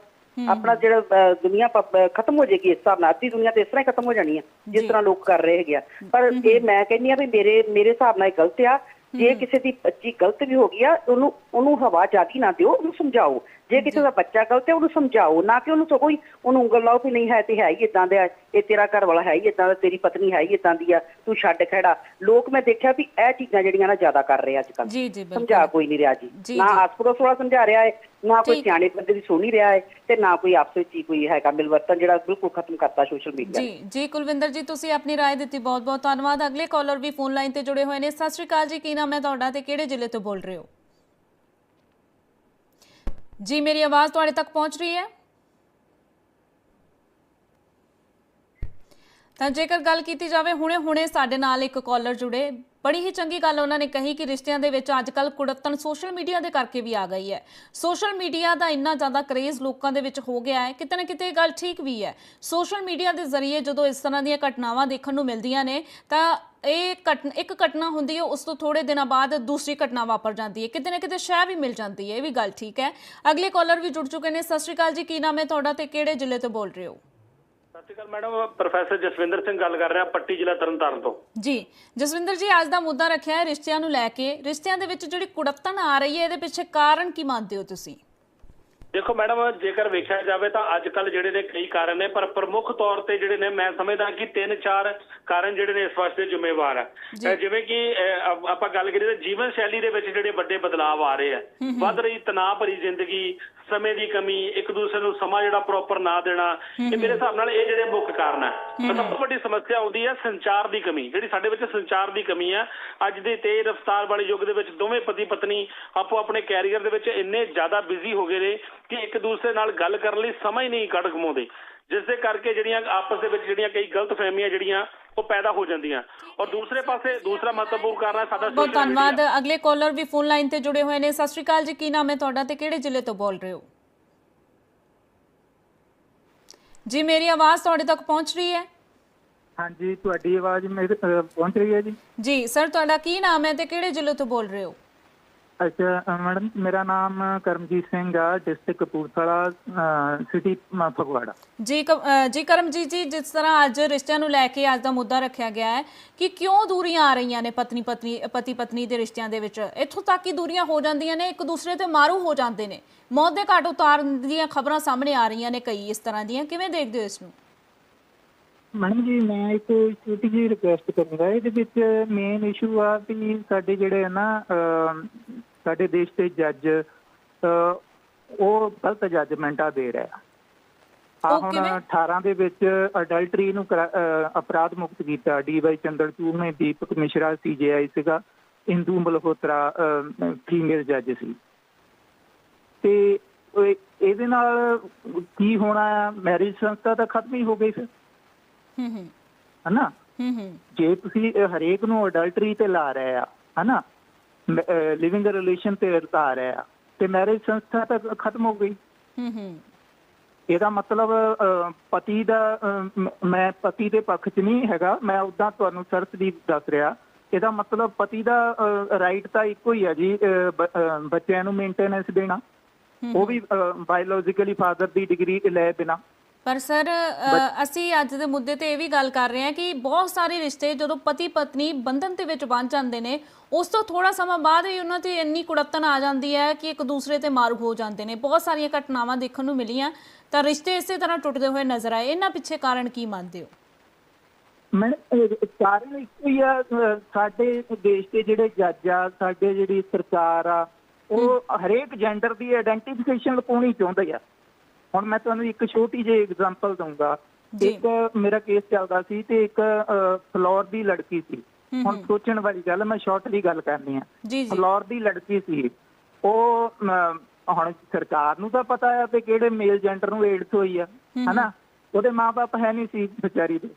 ਆਪਣਾ ਜਿਹੜਾ ਦੁਨੀਆ ਖਤਮ ਹੋ ਜਾਏਗੀ ਇਸ ਹਿਸਾਬ ਨਾਲ ਅੱਧੀ ਦੁਨੀਆ ਤੇ ਇਸ ਤਰ੍ਹਾਂ ਹੀ ਖਤਮ ਹੋ ਜਾਣੀ ਆ ਜਿਸ ਤਰ੍ਹਾਂ ਲੋਕ ਕਰ ਰਹੇ ਹੈਗੇ ਆ। ਪਰ ਇਹ ਮੈਂ ਕਹਿੰਦੀ ਆ ਵੀ ਮੇਰੇ ਮੇਰੇ ਹਿਸਾਬ ਨਾਲ ਇਹ ਗਲਤ ਆ। ਜੇ ਕਿਸੇ ਦੀ ਬੱਚੀ ਗਲਤ ਵੀ ਹੋ ਗਈ ਆ ਉਹਨੂੰ ਉਹਨੂੰ ਹਵਾ ਜਾਦੀ ਨਾ ਦਿਓ ਉਹਨੂੰ ਸਮਝਾਓ। ਜੇ ਕਿਸੇ ਦਾ ਬੱਚਾ ਗਲਤ ਹੈ ਉਹਨੂੰ ਸਮਝਾਓ ਨਾ ਕਿ ਉਹਨੂੰ ਸਗੋਂ ਹੀ ਉਹਨੂੰ ਉਂਗਲ ਲਾਓ ਵੀ ਨਹੀਂ ਹੈ ਤੇ ਹੈ ਹੀ ਇਦਾਂ ਦਾ ਇਹ ਤੇਰਾ ਘਰ ਵਾਲਾ ਹੈ ਹੀ ਇਦਾਂ ਦਾ ਤੇਰੀ ਪਤਨੀ ਹੈ ਹੀ ਇਦਾਂ ਦੀ ਆ ਤੂੰ ਛੱਡ ਖੜਾ ਲੋਕ ਮੈਂ ਦੇਖਿਆ ਵੀ ਇਹ ਚੀਜ਼ਾਂ ਜਿਹੜੀਆਂ ਨਾ ਜ਼ਿਆਦਾ ਕਰ ਰਹੇ ਆ ਅੱਜ ਕੱਲ੍ਹ ਜੀ ਜੀ ਬਿਲਕੁਲ ਸਮਝਾ ਕੋਈ ਨਹੀਂ ਰਿਹਾ ਜੀ, ਜੀ ਨਾ ਜੀ। ਆਸ ਪੜੋਸ ਵਾਲਾ ਸਮਝਾ ਰਿਹਾ ਹੈ ਨਾ ਕੋਈ ਠੀਕ। ਸਿਆਣੇ ਬੰਦੇ ਦੀ ਸੁਣੀ ਰਿਹਾ ਹੈ ਤੇ ਨਾ ਕੋਈ ਆਪਸ ਵਿੱਚ ਹੀ ਕੋਈ ਹੈਗਾ ਮਿਲਵਰਤਨ ਜਿਹੜਾ ਬਿਲਕੁਲ ਖਤਮ ਕਰਤਾ ਸੋਸ਼ਲ ਮੀਡੀਆ ਜੀ ਜੀ ਕੁਲਵਿੰਦਰ ਜੀ ਤੁਸੀਂ ਆਪਣੀ رائے ਦਿੱਤੀ ਬਹੁਤ ਬਹੁਤ ਧੰਨਵਾਦ ਅਗਲੇ ਕਾਲਰ ਵੀ ਫੋਨ ਲਾਈਨ ਤੇ ਜੁੜੇ ਹੋਏ ਨੇ ਸਤਿ ਸ਼੍ਰੀ ਅਕਾਲ ਜੀ ਕੀ ਨਾਮ ਹੈ ਤੁਹਾਡਾ ਤੇ ਕਿਹੜੇ ਜ਼ਿਲ੍ਹੇ ਤੋਂ ਬੋਲ ਰਹੇ ਹੋ ਜੀ, ਮੇਰੀ ਆਵਾਜ਼ ਤੁਹਾਡੇ ਤੱਕ ਪਹੁੰਚ ਰਹੀ ਹੈ? ਤਾਂ ਜੇਕਰ ਗੱਲ ਕੀਤੀ ਜਾਵੇ, ਹੁਣੇ-ਹੁਣੇ ਸਾਡੇ ਨਾਲ ਇੱਕ ਕਾਲਰ ਜੁੜੇ। ਬੜੀ ਹੀ ਚੰਗੀ ਗੱਲ ਉਹਨਾਂ ਨੇ ਕਹੀ ਕਿ ਰਿਸ਼ਤਿਆਂ ਦੇ ਵਿੱਚ ਅੱਜਕੱਲ ਕੁੜੱਤਣ ਸੋਸ਼ਲ ਮੀਡੀਆ ਦੇ ਕਰਕੇ ਵੀ ਆ ਗਈ ਹੈ। ਸੋਸ਼ਲ ਮੀਡੀਆ ਦਾ ਇੰਨਾ ਜ਼ਿਆਦਾ ਕਰੇਜ਼ ਲੋਕਾਂ ਦੇ ਵਿੱਚ ਹੋ ਗਿਆ ਹੈ, ਕਿਤੇ ਨਾ ਕਿਤੇ ਇਹ ਗੱਲ ਠੀਕ ਵੀ ਹੈ। ਸੋਸ਼ਲ ਮੀਡੀਆ ਦੇ ਜ਼ਰੀਏ ਜਦੋਂ ਇਸ ਤਰ੍ਹਾਂ ਦੀਆਂ ਘਟਨਾਵਾਂ ਦੇਖਣ ਨੂੰ ਮਿਲਦੀਆਂ ਨੇ, ਤਾਂ ਇਹ ਘਟਨ ਇੱਕ ਘਟਨਾ ਹੁੰਦੀ ਹੈ ਉਸ ਤੋਂ ਥੋੜੇ ਦਿਨਾਂ ਬਾਅਦ ਦੂਸਰੀ ਘਟਨਾ ਵਾਪਰ ਜਾਂਦੀ ਹੈ। ਕਿਤੇ ਨਾ ਕਿਤੇ ਸ਼ੈ ਵੀ ਮਿਲ ਜਾਂਦੀ ਹੈ ਇਹ ਵੀ ਗੱਲ ਠੀਕ ਹੈ। ਅਗਲੇ ਕਾਲਰ ਵੀ ਜੁੜ ਚੁੱਕੇ ਨੇ। ਸਤਿ ਸ਼੍ਰੀ ਅਕਾਲ ਜੀ ਕੀ ਨਾਮ ਹੈ ਤੁਹਾਡਾ ਤੇ ਕਿਹੜੇ ਜ਼ਿਲ੍ਹੇ ਤੋਂ ਬੋਲ ਰਹੇ ਹੋ? ਸਤਿ ਸਤਿ ਸ਼੍ਰੀ ਅਕਾਲ ਮੈਡਮ ਪ੍ਰੋਫੈਸਰ ਜਸਵਿੰਦਰ ਸਿੰਘ ਗੱਲ ਕਰ ਰਿਹਾ ਪੱਟੀ ਜ਼ਿਲ੍ਹਾ ਤਰਨਤਾਰਨ ਤੋਂ। ਜੀ ਜਸਵਿੰਦਰ ਜੀ ਅੱਜ ਦਾ ਮੁੱਦਾ ਰੱਖਿਆ ਹੈ ਰਿਸ਼ਤਿਆਂ ਨੂੰ ਲੈ ਕੇ। ਰਿਸ਼ਤਿਆਂ ਦੇ ਵਿੱਚ ਜਿਹੜੀ ਕੁੜੱਤਣ ਆ ਰਹੀ ਹੈ ਇਹਦੇ ਪਿੱਛੇ ਕਾਰਨ ਕੀ ਮੰਨਦੇ ਹੋ ਤੁਸੀਂ? ਦੇਖੋ ਮੈਡਮ ਜੇਕਰ ਵੇਖਿਆ ਜਾਵੇ ਤਾਂ ਅੱਜ ਕੱਲ ਜਿਹੜੇ ਨੇ ਕਈ ਕਾਰਨ ਨੇ ਪਰ ਪ੍ਰਮੁੱਖ ਤੌਰ ਤੇ ਜਿਹੜੇ ਨੇ ਮੈਂ ਸਮਝਦਾ ਕਿ ਤਿੰਨ ਚਾਰ ਕਾਰਨ ਜਿਹੜੇ ਨੇ ਇਸ ਵਾਸਤੇ ਜ਼ਿੰਮੇਵਾਰ ਆ। ਜਿਵੇਂ ਕਿ ਆਪਾਂ ਗੱਲ ਕਰੀਏ ਤਾਂ ਜੀਵਨ ਸ਼ੈਲੀ ਦੇ ਵਿੱਚ ਜਿਹੜੇ ਵੱਡੇ ਬਦਲਾਅ ਆ ਰਹੇ ਆ। ਵੱਧ ਰਹੀ ਤਣਾਅ ਭਰੀ ਜ਼ਿੰਦਗੀ ਸਮੇਂ ਦੀ ਕਮੀ ਇੱਕ ਦੂਸਰੇ ਨੂੰ ਸਮਾਂ ਜਿਹੜਾ ਪ੍ਰੋਪਰ ਨਾ ਦੇਣਾ ਇਹ ਮੇਰੇ ਹਿਸਾਬ ਨਾਲ ਇਹ ਜਿਹੜੇ ਮੁੱਖ ਕਾਰਨ ਆ। ਪਰ ਸਭ ਤੋਂ ਵੱਡੀ ਸਮੱਸਿਆ ਆਉਂਦੀ ਹੈ ਸੰਚਾਰ ਦੀ ਕਮੀ ਜਿਹੜੀ ਸਾਡੇ ਵਿੱਚ ਸੰਚਾਰ ਦੀ ਕਮੀ ਆ। ਅੱਜ ਦੇ ਤੇਜ਼ ਰਫ਼ਤਾਰ ਵਾਲੇ ਯੁੱਗ ਦੇ ਵਿੱਚ ਦੋਵੇਂ ਪਤੀ ਪਤਨੀ ਆਪੋ ਆਪਣੇ ਕੈਰੀਅਰ ਦੇ ਵਿੱਚ ਇੰਨੇ ਜ਼ਿਆਦਾ ਬਿਜ਼ੀ ਹੋ ਗਏ ਨੇ ਕਿ ਇੱਕ ਦੂਸਰੇ ਨਾਲ ਗੱਲ ਕਰਨ ਲਈ ਸਮਾਂ ਹੀ ਨਹੀਂ ਕੱਢ ਕਮਾਉਂਦੇ। ਜਿਸ ਦੇ ਕਰਕੇ ਜਿਹੜੀਆਂ ਆਪਸ ਦੇ ਵਿੱਚ ਜਿਹੜੀਆਂ ਕਈ ਗਲਤ ਫਹਿਮੀਆਂ ਜਿਹੜੀਆਂ ਉਹ ਪੈਦਾ ਹੋ ਜਾਂਦੀਆਂ। ਔਰ ਦੂਸਰੇ ਪਾਸੇ ਦੂਸਰਾ ਮਹੱਤਵਪੂਰਨ ਕਾਰਨ ਹੈ ਸਾਡਾ ਬਹੁਤ। ਧੰਨਵਾਦ। ਅਗਲੇ ਕਾਲਰ ਵੀ ਫੋਨ ਲਾਈਨ ਤੇ ਜੁੜੇ ਹੋਏ ਨੇ। ਸਤਿ ਸ਼੍ਰੀ ਅਕਾਲ ਜੀ। ਕੀ ਨਾਮ ਹੈ ਤੁਹਾਡਾ ਤੇ ਕਿਹੜੇ ਜ਼ਿਲ੍ਹੇ ਤੋਂ ਬੋਲ ਰਹੇ ਹੋ? ਜੀ ਮੇਰੀ ਆਵਾਜ਼ ਤੁਹਾਡੇ ਤੱਕ ਪਹੁੰਚ ਰਹੀ ਹੈ? ਹਾਂਜੀ ਤੁਹਾਡੀ ਆਵਾਜ਼ ਮੇਰੇ ਪਹੁੰਚ ਰਹੀ ਹੈ ਜੀ? ਜੀ ਸਰ ਤੁਹਾਡਾ ਕੀ ਨਾਮ ਹੈ ਤੇ ਕਿਹੜੇ ਜ਼ਿਲ੍ਹੇ ਤੋਂ ਬੋਲ ਰਹੇ ਹੋ? ਅੱਛਾ ਮੈਡਮ ਮੇਰਾ ਨਾਮ ਕਰਮਜੀਤ ਸਿੰਘ ਆ ਡਿਸਟ੍ਰਿਕਟ ਕਪੂਰਥਲਾ ਸਿਟੀ ਫਗਵਾੜਾ। ਜੀ ਜੀ ਕਰਮਜੀਤ ਜੀ ਜਿਸ ਤਰ੍ਹਾਂ ਅੱਜ ਰਿਸ਼ਤਿਆਂ ਨੂੰ ਲੈ ਕੇ ਅੱਜ ਦਾ ਮੁੱਦਾ ਰੱਖਿਆ ਗਿਆ ਹੈ ਕਿ ਕਿਉਂ ਦੂਰੀਆਂ ਆ ਰਹੀਆਂ ਨੇ ਪਤਨੀ ਪਤਨੀ ਪਤੀ ਪਤਨੀ ਦੇ ਰਿਸ਼ਤਿਆਂ ਦੇ ਵਿੱਚ? ਇੱਥੋਂ ਤੱਕ ਕਿ ਦੂਰੀਆਂ ਹੋ ਜਾਂਦੀਆਂ ਨੇ ਇੱਕ ਦੂਸਰੇ ਤੇ ਮਾਰੂ ਹੋ ਜਾਂਦੇ ਨੇ। ਮੌਤ ਦੇ ਘਾਟ ਉਤਾਰਨ ਦੀਆਂ ਖਬਰਾਂ ਸਾਹਮਣੇ ਆ ਰਹੀਆਂ ਨੇ ਕਈ ਇਸ ਤਰ੍ਹਾਂ ਦੀਆਂ। ਕਿਵੇਂ ਦੇਖਦੇ ਹੋ ਇਸ ਨੂੰ? ਮੈਡਮ ਜੀ ਮੈਂ ਇੱਕ ਛੋਟੀ ਜਿਹੀ ਰਿਕੁਐਸਟ ਕਰੂੰਗਾ। ਇਹਦੇ ਵਿੱਚ ਮੇਨ ਇਸ਼ੂ ਆ ਵੀ ਸਾਡੇ ਜਿਹੜੇ ਨਾ ਸਾਡੇ ਦੇਸ਼ ਦੇ ਜੱਜ ਉਹ ਗਲਤ ਜੱਜਮੈਂਟਾਂ ਦੇ ਰਹੇ ਆ। ਹੁਣ ਕਿਵੇਂ? 18 ਦੇ ਵਿੱਚ ਅਡਲਟਰੀ ਨੂੰ ਅਪਰਾਧ ਮੁਕਤ ਕੀਤਾ। ਡੀਵਾਈ ਚੰਦਰਚੂੜ ਨੇ ਦੀਪਕ ਮਿਸ਼ਰਾ ਸੀਜੇਆਈ ਸੀਗਾ ਇੰਦੂ ਮਲਹੋਤਰਾ ਫੀਮੇਲ ਜੱਜ ਸੀ। ਤੇ ਇਹ- ਇਹਦੇ ਨਾਲ ਕੀ ਹੋਣਾ ਮੈਰਿਜ ਸੰਸਥਾ ਤਾਂ ਖਤਮ ਹੀ ਹੋ ਗਈ ਫਿਰ। ਹੂੰ ਹੂੰ ਹਨਾ? ਹੂੰ ਹੂੰ ਜੇ ਤੁਸੀਂ ਹਰੇਕ ਨੂੰ ਅਡਲਟਰੀ ਤੇ ਲਾ ਰਹੇ ਆ ਹਨਾ? ਲਿਵਿੰਗ ਰਿਲੇਸ਼ਨ ਤੇ ਲਾ ਰਹੇ ਤੇ ਮੈਰਿਜ ਸੰਸਥਾ ਤਾਂ ਖਤਮ ਹੋ ਗਈ। ਹੂੰ ਹੂੰ। ਇਹਦਾ ਮਤਲਬ ਪਤੀ ਦਾ ਮ- ਪਤੀ ਦੇ ਪੱਖ 'ਚ ਨਹੀਂ ਹੈਗਾ। ਮੈਂ ਉਦਾਂ ਤੁਹਾਨੂੰ ਸਰਸਦੀਪ ਦੱਸ ਰਿਹਾ। ਇਹਦਾ ਮਤਲਬ ਪਤੀ ਦਾ ਰਾਈਟ ਤਾਂ ਇੱਕੋ ਹੀ ਹੈ ਜੀ ਬੱਚਿਆਂ ਨੂੰ ਮੇਨਟੇਨੈਂਸ ਦੇਣਾ। ਉਹ ਵੀ ਬਾਇਓਲੋਜੀਕਲੀ ਫਾਦਰ ਦੀ ਡਿਗਰੀ ਲੈ ਬਿਨਾ। ਪਰ ਸਰ ਅਸੀਂ ਅੱਜ ਦੇ ਮੁੱਦੇ ਤੇ ਇਹ ਵੀ ਗੱਲ ਕਰ ਰਹੇ ਹਾਂ ਕਿ ਬਹੁਤ ਸਾਰੇ ਰਿਸ਼ਤੇ ਜਦੋਂ ਪਤੀ ਪਤਨੀ ਬੰਧਨ ਦੇ ਵਿੱਚ ਬਣ ਜਾਂਦੇ ਨੇ ਉਸ ਤੋਂ ਥੋੜਾ ਸਮਾਂ ਬਾਅਦ ਹੀ ਉਹਨਾਂ ਤੇ ਇੰਨੀ ਕੁੜੱਤਣ ਆ ਜਾਂਦੀ ਹੈ ਕਿ ਇੱਕ ਦੂਸਰੇ ਤੇ ਮਾਰੂ ਹੋ ਜਾਂਦੇ ਨੇ। ਬਹੁਤ ਸਾਰੀਆਂ ਘਟਨਾਵਾਂ ਦੇਖਣ ਨੂੰ ਮਿਲੀਆਂ। ਤਾਂ ਰਿਸ਼ਤੇ ਇਸੇ ਤਰ੍ਹਾਂ ਟੁੱਟਦੇ ਹੋਏ ਨਜ਼ਰ ਆਏ। ਇਹਨਾਂ ਪਿੱਛੇ ਕਾਰਨ ਕੀ ਮੰਨਦੇ ਹੋ? ਮੈਂ ਕਾਰਨ ਇੱਕੋ ਹੀ ਆ ਸਾਡੇ ਦੇਸ਼ ਦੇ ਜਿਹੜੇ ਜੱਜ ਆ ਸਾਡੇ ਜਿਹੜੀ ਸਰਕਾਰ ਆ ਉਹ ਹਰੇਕ ਜੈਂਡਰ ਦੀ ਆਇਡੈਂਟੀਫਿਕੇਸ਼ਨ ਲਪਾਉਣੀ ਚਾਹੁੰਦੇ ਆ। ਹੁਣ ਮੈਂ ਤੁਹਾਨੂੰ ਇੱਕ ਛੋਟੀ ਜਿਹੀ ਐਗਜ਼ਾਮਪਲ ਦਊਂਗਾ। ਇੱਕ ਮੇਰਾ ਕੇਸ ਚੱਲਦਾ ਸੀ ਤੇ ਇੱਕ ਫਲੋਰ ਦੀ ਲੜਕੀ ਸੀ। ਹੁਣ ਸੋਚਣ ਵਾਲੀ ਗੱਲ ਮੈਂ ਸ਼ਾਰਟਲੀ ਗੱਲ ਕਰਨੀ ਆ। ਫਲੋਰ ਦੀ ਲੜਕੀ ਸੀ। ਉਹ ਹੁਣ ਸਰਕਾਰ ਨੂੰ ਤਾਂ ਪਤਾ ਆ ਕਿ ਕਿਹੜੇ ਮੇਲ ਜੈਂਡਰ ਨੂੰ ਏਡਸ ਹੋਈ ਆ ਹਨਾ? ਉਹਦੇ ਮਾਪੇ ਹੈ ਨਹੀਂ ਸੀ ਵਿਚਾਰੀ ਦੇ।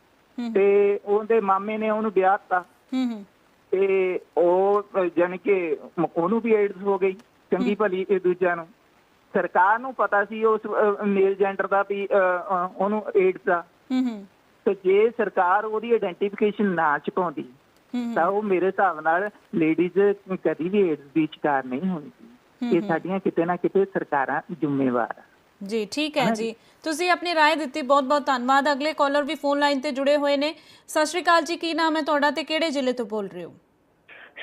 ਤੇ ਉਹਦੇ ਮਾਮੇ ਨੇ ਉਹਨੂੰ ਵਿਆਹ ਹੂੰ ਤੇ ਉਹ ਜਾਨ ਕਿ ਉਹਨੂੰ ਵੀ ਏਡਸ ਹੋ ਗਈ। ਚੰਗੀ ਭਲੀ ਇਹ ਦੂਜਿਆਂ ਨੂੰ। ਸਰਕਾਰ ਨੂੰ ਪਤਾ ਸੀ ਉਸ ਮੇਲ ਜੈਂਡਰ ਦਾ ਵੀ ਅ, ਅ, ਉਹਨੂੰ ਏਡਸ ਆ ਹੂੰ ਹੂੰ ਤੇ ਜੇ ਸਰਕਾਰ ਉਹਦੀ ਆਇਡੈਂਟੀਫਿਕੇਸ਼ਨ ਨਾ ਚੁਕਾਉਂਦੀ ਹੂੰ ਤਾਂ ਉਹ ਮੇਰੇ ਹਿਸਾਬ ਨਾਲ ਲੇਡੀਜ਼ ਕਦੀ ਵੀ ਏਡਸ ਦੀ ਸ਼ਿਕਾਰ ਨਹੀਂ ਹੋਣੀ ਸੀ ਇਹ ਸਾਡੀਆਂ ਕਿਤੇ ਨਾ ਕਿਤੇ ਸਰਕਾਰਾਂ ਜ਼ਿੰਮੇਵਾਰ ਆ ਜੀ ਠੀਕ ਹੈ ਜੀ ਤੁਸੀਂ ਆਪਣੀ رائے ਦਿੱਤੀ ਬਹੁਤ ਬਹੁਤ ਧੰਨਵਾਦ ਅਗਲੇ ਕਾਲਰ ਵੀ ਫੋਨ ਲਾਈਨ ਤੇ ਜੁੜੇ ਹੋਏ ਨੇ ਸਤਿ ਸ਼੍ਰੀ ਅਕਾਲ ਜੀ ਕੀ ਨਾਮ ਹੈ ਤੁਹਾਡਾ ਤੇ ਕਿਹੜੇ ਜ਼ਿਲ੍ਹੇ ਤੋਂ ਬੋਲ ਰਹੇ ਹੋ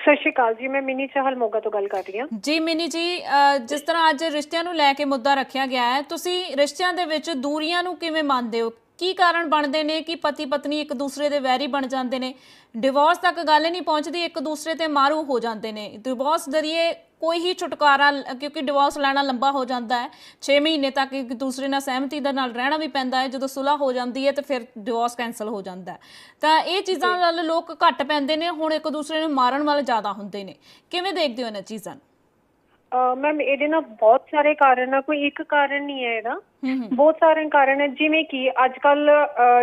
ਸਤਿ ਸ਼੍ਰੀ ਅਕਾਲ ਜੀ, ਮੈਂ ਮਿਨੀ ਚਾਹਲ ਮੋਗਾ ਤੋਂ ਗੱਲ ਕਰ ਰਹੀ ਹਾਂ। ਜੀ, ਮਿਨੀ ਜੀ ਜਿਸ ਤਰ੍ਹਾਂ ਅੱਜ ਰਿਸ਼ਤਿਆਂ ਨੂੰ ਲੈ ਕੇ ਮੁੱਦਾ ਰੱਖਿਆ ਗਿਆ ਹੈ, ਤੁਸੀਂ ਰਿਸ਼ਤਿਆਂ ਦੇ ਵਿੱਚ ਦੂਰੀਆਂ ਨੂੰ ਕਿਵੇਂ ਮੰਨਦੇ ਹੋ? ਕੀ ਕਾਰਨ ਬਣਦੇ ਨੇ ਕਿ ਪਤੀ ਪਤਨੀ ਇੱਕ ਦੂਸਰੇ ਦੇ ਵੈਰੀ ਬਣ ਜਾਂਦੇ ਨੇ? ਡਿਵੋਰਸ ਤੱਕ ਗੱਲ ਨਹੀਂ ਪਹੁੰਚਦੀ, ਇੱਕ ਦੂਸਰੇ ਤੇ ਮਾਰੂ ਹੋ ਜਾਂਦੇ ਨੇ। ਡਿਵੋਰਸ ਜ਼ਰੀਏ ਕੋਈ ਹੀ ਛੁਟਕਾਰਾ ਕਿਉਂਕਿ ਡਿਵੋਰਸ ਲੈਣਾ ਲੰਬਾ ਹੋ ਜਾਂਦਾ ਹੈ। 6 ਮਹੀਨੇ ਤੱਕ ਇੱਕ ਦੂਸਰੇ ਨਾਲ ਸਹਿਮਤੀ ਦੇ ਨਾਲ ਰਹਿਣਾ ਵੀ ਪੈਂਦਾ ਹੈ। ਜਦੋਂ ਸੁਲ੍ਹਾ ਹੋ ਜਾਂਦੀ ਹੈ ਤੇ ਫਿਰ ਡਿਵੋਰਸ ਕੈਨਸਲ ਹੋ ਜਾਂਦਾ ਹੈ। ਤਾਂ ਇਹ ਚੀਜ਼ਾਂ ਵੱਲ ਲੋਕ ਘੱਟ ਪੈਂਦੇ ਨੇ ਹੁਣ ਇੱਕ ਦੂਸਰੇ ਨੂੰ ਮਾਰਨ ਵਾਲੇ ਜ਼ਿਆਦਾ ਹੁੰਦੇ ਨੇ। ਕਿਵੇਂ ਦੇਖਦੇ ਹੋ ਇਹਨਾਂ ਚੀਜ਼ਾਂ? ਨੂੰ ਮੈਮ ਇਹਦੇ ਨਾਲ ਬਹੁਤ ਸਾਰੇ ਕਾਰਨ ਆ। ਕੋਈ ਇੱਕ ਕਾਰਨ ਨਹੀਂ ਹੈ ਇਹਦਾ। ਬਹੁਤ ਸਾਰੇ ਕਾਰਨ ਹੈ। ਜਿਵੇਂ ਕਿ ਅੱਜ ਕੱਲ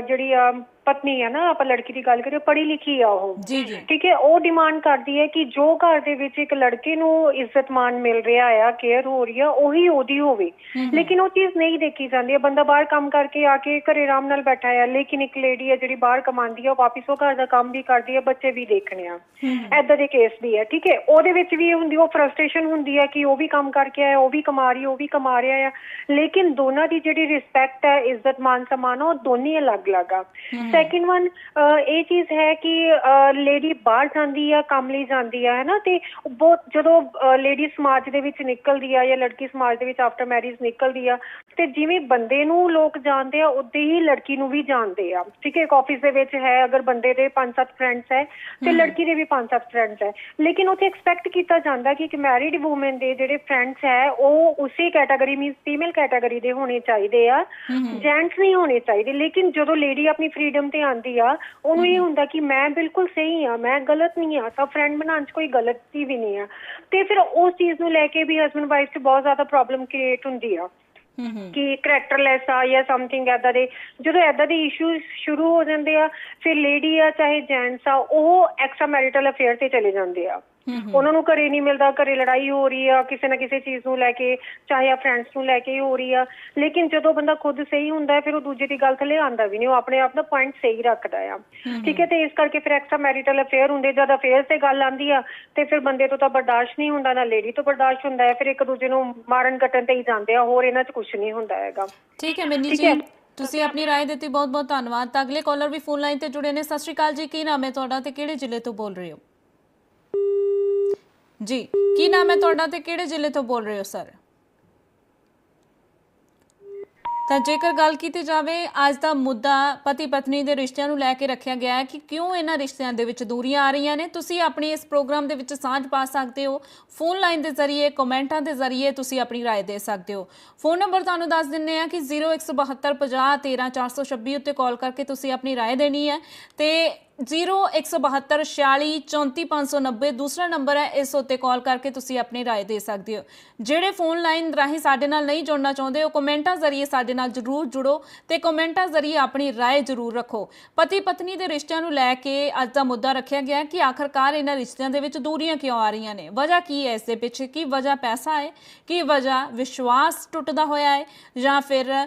ਜਿਹੜੀ ਆ ਪਤਨੀ ਹੈ ਨਾ ਆਪਾਂ ਲੜਕੀ ਦੀ ਗੱਲ ਕਰੀਏ ਪੜ੍ਹੀ ਲਿਖੀ ਆ ਉਹ। ਜੀ ਜੀ। ਠੀਕ ਹੈ ਉਹ ਡਿਮਾਂਡ ਕਰਦੀ ਹੈ ਕਿ ਜੋ ਘਰ ਦੇ ਵਿੱਚ ਇੱਕ ਲੜਕੇ ਨੂੰ ਇੱਜ਼ਤ ਮਾਨ ਮਿਲ ਰਿਹਾ ਆ ਕੇਅਰ ਹੋ ਰਹੀ ਆ ਉਹੀ ਉਹਦੀ ਹੋਵੇ। ਲੇਕਿਨ ਉਹ ਚੀਜ਼ ਨਹੀਂ ਦੇਖੀ ਜਾਂਦੀ। ਹੈ ਬੰਦਾ ਬਾਹਰ ਕੰਮ ਕਰਕੇ ਆ ਕੇ ਘਰੇ ਆਰਾਮ ਨਾਲ ਬੈਠਾ ਆ ਲੇਕਿਨ ਇੱਕ ਲੇਡੀ ਹੈ ਜਿਹੜੀ ਬਾਹਰ ਕਮਾਉਂਦੀ ਆ ਉਹ ਵਾਪਿਸ ਉਹ ਘਰ ਦਾ ਕੰਮ ਵੀ ਕਰਦੀ ਹੈ ਬੱਚੇ ਵੀ ਦੇਖਣੇ ਆ। ਐਦਾਂ ਦੇ ਕੇਸ ਵੀ ਹੈ ਠੀਕ ਹੈ। ਉਹਦੇ ਵਿੱਚ ਵੀ ਇਹ ਹੁੰਦੀ ਉਹ ਫਰਸਟ੍ਰੇਸ਼ਨ ਹੁੰਦੀ ਹੈ ਕਿ ਉਹ ਵੀ ਕੰਮ ਕਰਕੇ ਆਇਆ ਉਹ ਵੀ ਕਮਾ ਰਹੀ ਉਹ ਵੀ ਕਮਾ ਰਿਹਾ ਆ। ਲੇਕਿਨ ਦੋਨਾਂ ਦੀ ਜਿਹੜੀ ਰਿਸਪੈਕਟ ਹੈ ਇੱਜ਼ਤ ਮਾਨ ਸਨਮਾਨ ਆ, ਉਹ ਦੋਨੀ ਅਲੱਗ-ਅਲੱਗ ਆ। ਸੈਕਿੰਡ ਵਨ ਇਹ ਚੀਜ਼ ਹੈ ਕਿ ਲੇਡੀ ਬਾਹਰ ਜਾਂਦੀ ਆ, ਕੰਮ ਲਈ ਜਾਂਦੀ ਆ ਹੈ ਨਾ ਤੇ ਬਹੁਤ ਜਦੋਂ ਲੇਡੀ ਸਮਾਜ ਦੇ ਵਿੱਚ ਨਿਕਲਦੀ ਆ ਜਾਂ ਲੜਕੀ ਸਮਾਜ ਦੇ ਵਿੱਚ ਆਫਟਰ ਮੈਰਿਜ ਨਿਕਲਦੀ ਆ ਤੇ ਜਿਵੇਂ ਬੰਦੇ ਨੂੰ ਲੋਕ ਜਾਣਦੇ ਆ ਉਦਾਂ ਹੀ ਲੜਕੀ ਨੂੰ ਵੀ ਜਾਣਦੇ ਆ। ਠੀਕ ਹੈ ਇੱਕ ਆਫਿਸ ਦੇ ਵਿੱਚ ਹੈ ਅਗਰ ਬੰਦੇ ਦੇ ਪੰਜ ਸੱਤ ਫਰੈਂਡਸ ਹੈ ਤੇ ਲੜਕੀ ਦੇ ਵੀ ਪੰਜ ਸੱਤ ਫਰੈਂਡਸ ਹੈ। ਲੇਕਿਨ ਉੱਥੇ ਐਕਸਪੈਕਟ ਕੀਤਾ ਜਾਂਦਾ ਕਿ ਇੱਕ ਮੈਰਿਡ ਵੂਮਨ ਦੇ ਜਿਹੜੇ ਫਰੈਂਡਸ ਹੈ ਉਹ ਉਸੇ ਕੈਟਾਗਰੀ ਮੀਨਸ ਫੀਮੇਲ ਕੈਟਾਗਰੀ ਦੇ ਹੋਣੇ ਚਾਹੀਦੇ ਆ। ਜੈਂਟਸ ਨਹੀਂ ਹੋਣੇ ਚਾਹੀਦੇ ਲੇਕਿਨ ਜਦੋਂ ਲੇਡੀ ਆਪਣੀ ਫਰੀडम ਤੇ ਆਂਦੀ ਆ ਉਹਨੂੰ ਇਹ ਹੁੰਦਾ ਕਿ ਮੈਂ ਬਿਲਕੁਲ ਸਹੀ ਆ ਮੈਂ ਗਲਤ ਨਹੀਂ ਆ ਤਾਂ ਫਰੈਂਡ ਬਣਾਉਣ 'ਚ ਕੋਈ ਗਲਤੀ ਵੀ ਨਹੀਂ ਆ। ਤੇ ਫਿਰ ਉਸ ਚੀਜ਼ ਨੂੰ ਲੈ ਕੇ ਵੀ ਹਸਬੰਡ ਵਾਈਫ 'ਚ ਬਹੁਤ ਜ਼ਿਆਦਾ ਪ੍ਰੋਬਲਮ ਕ੍ਰੀਏਟ ਹੁੰਦੀ ਆ। ਕਿ ਕਰੈਕਟਰਲੈਸ ਆ ਜਾਂ ਸਮਥਿੰਗ ਐਦਾਂ ਦੇ। ਜਦੋਂ ਐਦਾਂ ਦੇ ਇਸ਼ੂਜ਼ ਸ਼ੁਰੂ ਹੋ ਜਾਂਦੇ ਆ, ਫਿਰ ਲੇਡੀ ਆ ਚਾਹੇ ਜੈਂਟਸ ਆ, ਉਹ ਐਕਸਟਰਾ ਮੈਰਿਟਲ ਅਫੇਅਰ ਤੇ ਚਲੇ ਜਾਂਦੇ ਆ। ਉਹਨਾਂ ਨੂੰ ਘਰੇ ਨਹੀਂ ਮਿਲਦਾ ਘਰੇ ਲੜਾਈ ਹੋ ਰਹੀ ਆ ਕਿਸੇ ਨਾ ਕਿਸੇ ਚੀਜ਼ ਨੂੰ ਲੈ ਕੇ ਚਾਹੇ ਆ ਫਰੈਂਡਸ ਨੂੰ ਲੈ ਕੇ ਹੀ ਹੋ ਰਹੀ ਆ ਲੇਕਿਨ ਜਦੋਂ ਬੰਦਾ ਖੁਦ ਸਹੀ ਹੁੰਦਾ ਹੈ ਫਿਰ ਉਹ ਦੂਜੇ ਦੀ ਗੱਲ ਥੱਲੇ ਆਂਦਾ ਵੀ ਨਹੀਂ ਉਹ ਆਪਣੇ ਆਪ ਦਾ ਪੁਆਇੰਟ ਸਹੀ ਰੱਖਦਾ ਆ ਠੀਕ ਹੈ ਤੇ ਇਸ ਕਰਕੇ ਫਿਰ ਐਕਸਟਰਾ ਮੈਰਿਟਲ ਅਫੇਅਰ ਹੁੰਦੇ ਜਦ ਅਫੇਅਰ ਤੇ ਗੱਲ ਆਂਦੀ ਆ ਤੇ ਫਿਰ ਬੰਦੇ ਤੋਂ ਤਾਂ ਬਰਦਾਸ਼ਤ ਨਹੀਂ ਹੁੰਦਾ ਨਾ ਲੇਡੀ ਤੋਂ ਬਰਦਾਸ਼ਤ ਹੁੰਦਾ ਹੈ ਫਿਰ ਇੱਕ ਦੂਜੇ ਨੂੰ ਮਾਰਨ ਕੱਟਣ ਤੇ ਹੀ ਜਾਂਦੇ ਆ ਹੋਰ ਇਹਨਾਂ 'ਚ ਕੁਝ ਨਹੀਂ ਹੁੰਦਾ ਹੈਗਾ ਠੀਕ ਹੈ ਮਿੰਨੀ ਠੀਕ ਜੀ ਹੈ। ਤੁਸੀਂ ਆਪਣੀ رائے ਦਿੱਤੀ ਬਹੁਤ ਬਹੁਤ ਧੰਨਵਾਦ ਤਾਂ ਅਗਲੇ ਕਾਲਰ ਵੀ ਫੋਨ ਲਾਈਨ ਤੇ ਜੁੜੇ ਨੇ ਸਤਿ ਸ਼੍ਰੀ ਅਕਾਲ ਜੀ ਕੀ ਨਾਮ ਹੈ ਤੁਹਾਡਾ ਤੇ ਕਿਹੜੇ ਜ਼ਿਲ੍ਹੇ ਤੋਂ ਬੋਲ ਰਹੇ ਹੋ ਜੀ ਕੀ ਨਾਮ ਹੈ ਤੁਹਾਡਾ ਤੇ ਕਿਹੜੇ ਜ਼ਿਲ੍ਹੇ ਤੋਂ ਬੋਲ ਰਹੇ ਹੋ ਸਰ ਤਾਂ ਜੇਕਰ ਗੱਲ ਕੀਤੀ ਜਾਵੇ ਅੱਜ ਦਾ ਮੁੱਦਾ ਪਤੀ ਪਤਨੀ ਦੇ ਰਿਸ਼ਤਿਆਂ ਨੂੰ ਲੈ ਕੇ ਰੱਖਿਆ ਗਿਆ ਹੈ ਕਿ ਕਿਉਂ ਇਹਨਾਂ ਰਿਸ਼ਤਿਆਂ ਦੇ ਵਿੱਚ ਦੂਰੀਆਂ ਆ ਰਹੀਆਂ ਨੇ ਤੁਸੀਂ ਆਪਣੀ ਇਸ ਪ੍ਰੋਗਰਾਮ ਦੇ ਵਿੱਚ ਸਾਂਝ ਪਾ ਸਕਦੇ ਹੋ ਫੋਨ ਲਾਈਨ ਦੇ ਜ਼ਰੀਏ ਕਮੈਂਟਾਂ ਦੇ ਜ਼ਰੀਏ ਤੁਸੀਂ ਆਪਣੀ رائے ਦੇ ਸਕਦੇ ਹੋ ਫੋਨ ਨੰਬਰ ਤੁਹਾਨੂੰ ਦੱਸ ਦਿੰਨੇ ਆ ਕਿ 01750134426 ਉੱਤੇ ਕਾਲ ਕਰਕੇ ਤੁਸੀਂ ਆਪਣੀ رائے ਦੇਣੀ ਹੈ ਤੇ 01724434590 ਦੂਸਰਾ ਨੰਬਰ ਹੈ ਇਸ ਉੱਤੇ ਕਾਲ ਕਰਕੇ ਤੁਸੀਂ ਆਪਣੀ رائے ਦੇ ਸਕਦੇ ਹੋ ਜਿਹੜੇ ਫੋਨ ਲਾਈਨ ਰਾਹੀਂ ਸਾਡੇ ਨਾਲ ਨਹੀਂ ਜੁੜਨਾ ਚਾਹੁੰਦੇ ਉਹ ਕਮੈਂਟਾਂ ਜ਼ਰੀਏ ਸਾਡੇ ਨਾਲ ਜਰੂਰ ਜੁੜੋ ਤੇ ਕਮੈਂਟਾਂ ਜ਼ਰੀਏ ਆਪਣੀ رائے ਜਰੂਰ ਰੱਖੋ ਪਤੀ ਪਤਨੀ ਦੇ ਰਿਸ਼ਤਿਆਂ ਨੂੰ ਲੈ ਕੇ ਅੱਜ ਦਾ ਮੁੱਦਾ ਰੱਖਿਆ ਗਿਆ ਹੈ ਕਿ ਆਖਰਕਾਰ ਇਹਨਾਂ ਰਿਸ਼ਤਿਆਂ ਦੇ ਵਿੱਚ ਦੂਰੀਆਂ ਕਿਉਂ ਆ ਰਹੀਆਂ ਨੇ ਵਜ੍ਹਾ ਕੀ ਹੈ ਇਸ ਦੇ ਪਿੱਛੇ ਕੀ ਵਜ੍ਹਾ ਪੈਸਾ ਹੈ ਕੀ ਵਜ੍ਹਾ ਵਿਸ਼ਵਾਸ ਟੁੱਟਦਾ ਹੋਇਆ ਹੈ ਜਾਂ ਫਿਰ ਅ,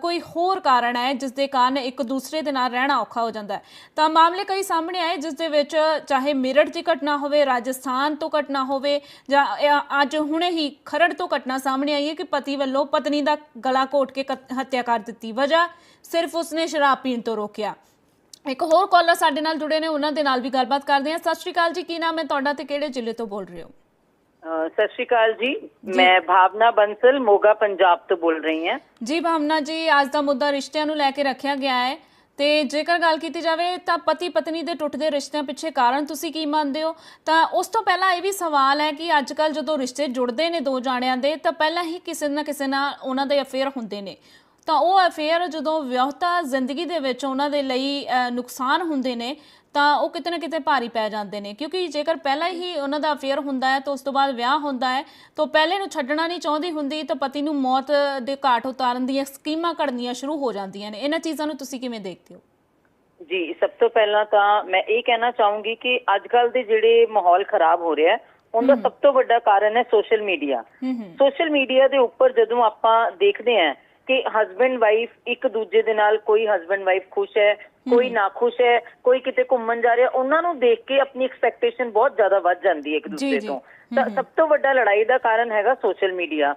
ਕੋਈ ਹੋਰ ਕਾਰਨ ਹੈ ਜਿਸ ਦੇ ਕਾਰਨ ਇੱਕ ਦੂਸਰੇ ਦੇ ਨਾਲ ਰਹਿਣਾ ਔਖਾ ਹੋ ਜਾਂਦਾ ਹੈ? ਤਾਂ ਮਾਮਲੇ ਕਈ ਸਾਹਮਣੇ ਆਏ, ਜਿਸ ਦੇ ਵਿੱਚ ਚਾਹੇ ਮੇਰਠ ਦੀ ਘਟਨਾ ਹੋਵੇ, ਰਾਜਸਥਾਨ ਤੋਂ ਘਟਨਾ ਹੋਵੇ ਜਾਂ ਅੱਜ ਹੁਣੇ ਹੀ ਖਰੜ ਤੋਂ ਘਟਨਾ ਸਾਹਮਣੇ ਆਈ ਹੈ ਕਿ ਪਤੀ ਵੱਲੋਂ ਪਤਨੀ ਦਾ ਗਲਾ ਘੋਟ ਕੇ ਕਤ- ਹੱਤਿਆ ਕਰ ਦਿੱਤੀ। ਵਜ੍ਹਾ ਸਿਰਫ ਉਸਨੇ ਸ਼ਰਾਬ ਪੀਣ ਤੋਂ ਰੋਕਿਆ। ਇੱਕ ਹੋਰ ਕਾਲਰ ਸਾਡੇ ਨਾਲ ਜੁੜੇ ਨੇ, ਉਹਨਾਂ ਦੇ ਨਾਲ ਵੀ ਗੱਲਬਾਤ ਕਰਦੇ ਹਾਂ। ਸਤਿ ਸ਼੍ਰੀ ਅਕਾਲ ਜੀ, ਕੀ ਨਾਮ ਹੈ ਤੁਹਾਡਾ ਤੇ ਕਿਹੜੇ ਜ਼ਿਲ੍ਹੇ ਤੋਂ ਬੋਲ ਰਹੇ ਹੋ? ਸਤਿ ਸ਼੍ਰੀ ਅਕਾਲ ਜੀ। ਮੈਂ ਭਾਵਨਾ ਬੰਸਲ ਮੋਗਾ ਪੰਜਾਬ ਤੋਂ ਬੋਲ ਰਹੀ ਹਾਂ। ਜੀ ਭਾਵਨਾ ਜੀ ਅੱਜ ਦਾ ਮੁੱਦਾ ਰਿਸ਼ਤਿਆਂ ਨੂੰ ਲੈ ਕੇ ਰੱਖਿਆ ਗਿਆ ਹੈ। ਤੇ ਜੇਕਰ ਗੱਲ ਕੀਤੀ ਜਾਵੇ ਤਾਂ ਪਤੀ ਪਤਨੀ ਦੇ ਟੁੱਟਦੇ ਰਿਸ਼ਤਿਆਂ ਪਿੱਛੇ ਕਾਰਨ ਤੁਸੀਂ ਕੀ ਮੰਨਦੇ ਹੋ? ਤਾਂ ਉਸ ਤੋਂ ਪਹਿਲਾਂ ਇਹ ਵੀ ਸਵਾਲ ਹੈ ਕਿ ਅੱਜ ਕੱਲ ਜਦੋਂ ਰਿਸ਼ਤੇ ਜੁੜਦੇ ਨੇ ਦੋ ਜਾਣਿਆਂ ਦੇ ਤਾਂ ਪਹਿਲਾਂ ਹੀ ਕਿਸੇ ਨਾ ਕਿਸੇ ਨਾਲ ਉਹਨਾਂ ਦੇ ਅਫੇਅਰ ਹੁੰਦੇ ਨੇ। ਤਾਂ ਉਹ ਅਫੇਅਰ ਜਦੋਂ ਵਿਆਹਤਾ ਜ਼ਿੰਦਗੀ ਦੇ ਵਿੱਚ ਉਹਨਾਂ ਦੇ ਲਈ ਨੁਕਸਾਨ ਹੁੰਦੇ ਨੇ ਤਾਂ ਉਹ ਕਿਤੇ ਨਾ ਕਿਤੇ ਭਾਰੀ ਪੈ ਜਾਂਦੇ ਨੇ ਕਿਉਂਕਿ ਜੇਕਰ ਪਹਿਲਾਂ ਹੀ ਉਹਨਾਂ ਦਾ ਅਫੇਅਰ ਹੁੰਦਾ ਹੈ ਤਾਂ ਉਸ ਤੋਂ ਬਾਅਦ ਵਿਆਹ ਹੁੰਦਾ ਹੈ ਤਾਂ ਪਹਿਲੇ ਨੂੰ ਛੱਡਣਾ ਨਹੀਂ ਚਾਹੁੰਦੀ ਹੁੰਦੀ ਤਾਂ ਪਤੀ ਨੂੰ ਮੌਤ ਦੇ ਘਾਟ ਉਤਾਰਨ ਦੀਆਂ ਸਕੀਮਾਂ ਘੜਨੀਆਂ ਸ਼ੁਰੂ ਹੋ ਜਾਂਦੀਆਂ ਨੇ। ਇਹਨਾਂ ਚੀਜ਼ਾਂ ਨੂੰ ਤੁਸੀਂ ਕਿਵੇਂ ਦੇਖਦੇ ਹੋ? ਜੀ ਸਭ ਤੋਂ ਪਹਿਲਾਂ ਤਾਂ ਮੈਂ ਇਹ ਕਹਿਣਾ ਚਾਹੂੰਗੀ ਕਿ ਅੱਜ ਕੱਲ ਦੇ ਜਿਹੜੇ ਮਾਹੌਲ ਖਰਾਬ ਹੋ ਰਿਹਾ ਹੈ ਉਹਦਾ ਸਭ ਤੋਂ ਵੱਡਾ ਕਾਰਨ ਹੈ ਸੋਸ਼ਲ ਮੀਡੀਆ ਸੋਸ਼ਲ ਮੀਡੀਆ ਦੇ ਉੱਪਰ ਜਦੋਂ ਆਪਾਂ ਦੇਖਦੇ ਹਾਂ ਕਿ ਹਸਬੰਡ ਵਾਈਫ ਇੱਕ ਦੂਜੇ ਦੇ ਨਾਲ ਕੋਈ ਹਸਬੰਡ ਵਾਈਫ ਖੁਸ਼ ਹੈ ਕੋਈ ਨਾ ਖੁਸ਼ ਹੈ ਕੋਈ ਕਿਤੇ ਘੁੰਮਣ ਜਾ ਰਿਹਾ ਉਹਨਾਂ ਨੂੰ ਦੇਖ ਕੇ ਆਪਣੀ ਐਕਸਪੈਕਟੇਸ਼ਨ ਬਹੁਤ ਜ਼ਿਆਦਾ ਵੱਧ ਜਾਂਦੀ ਹੈ ਇੱਕ ਜੀ, ਦੂਸਰੇ ਜੀ। ਤੋਂ। ਤਾਂ ਸਭ ਤੋਂ ਵੱਡਾ ਲੜਾਈ ਦਾ ਕਾਰਨ ਹੈਗਾ ਸੋਸ਼ਲ ਮੀਡੀਆ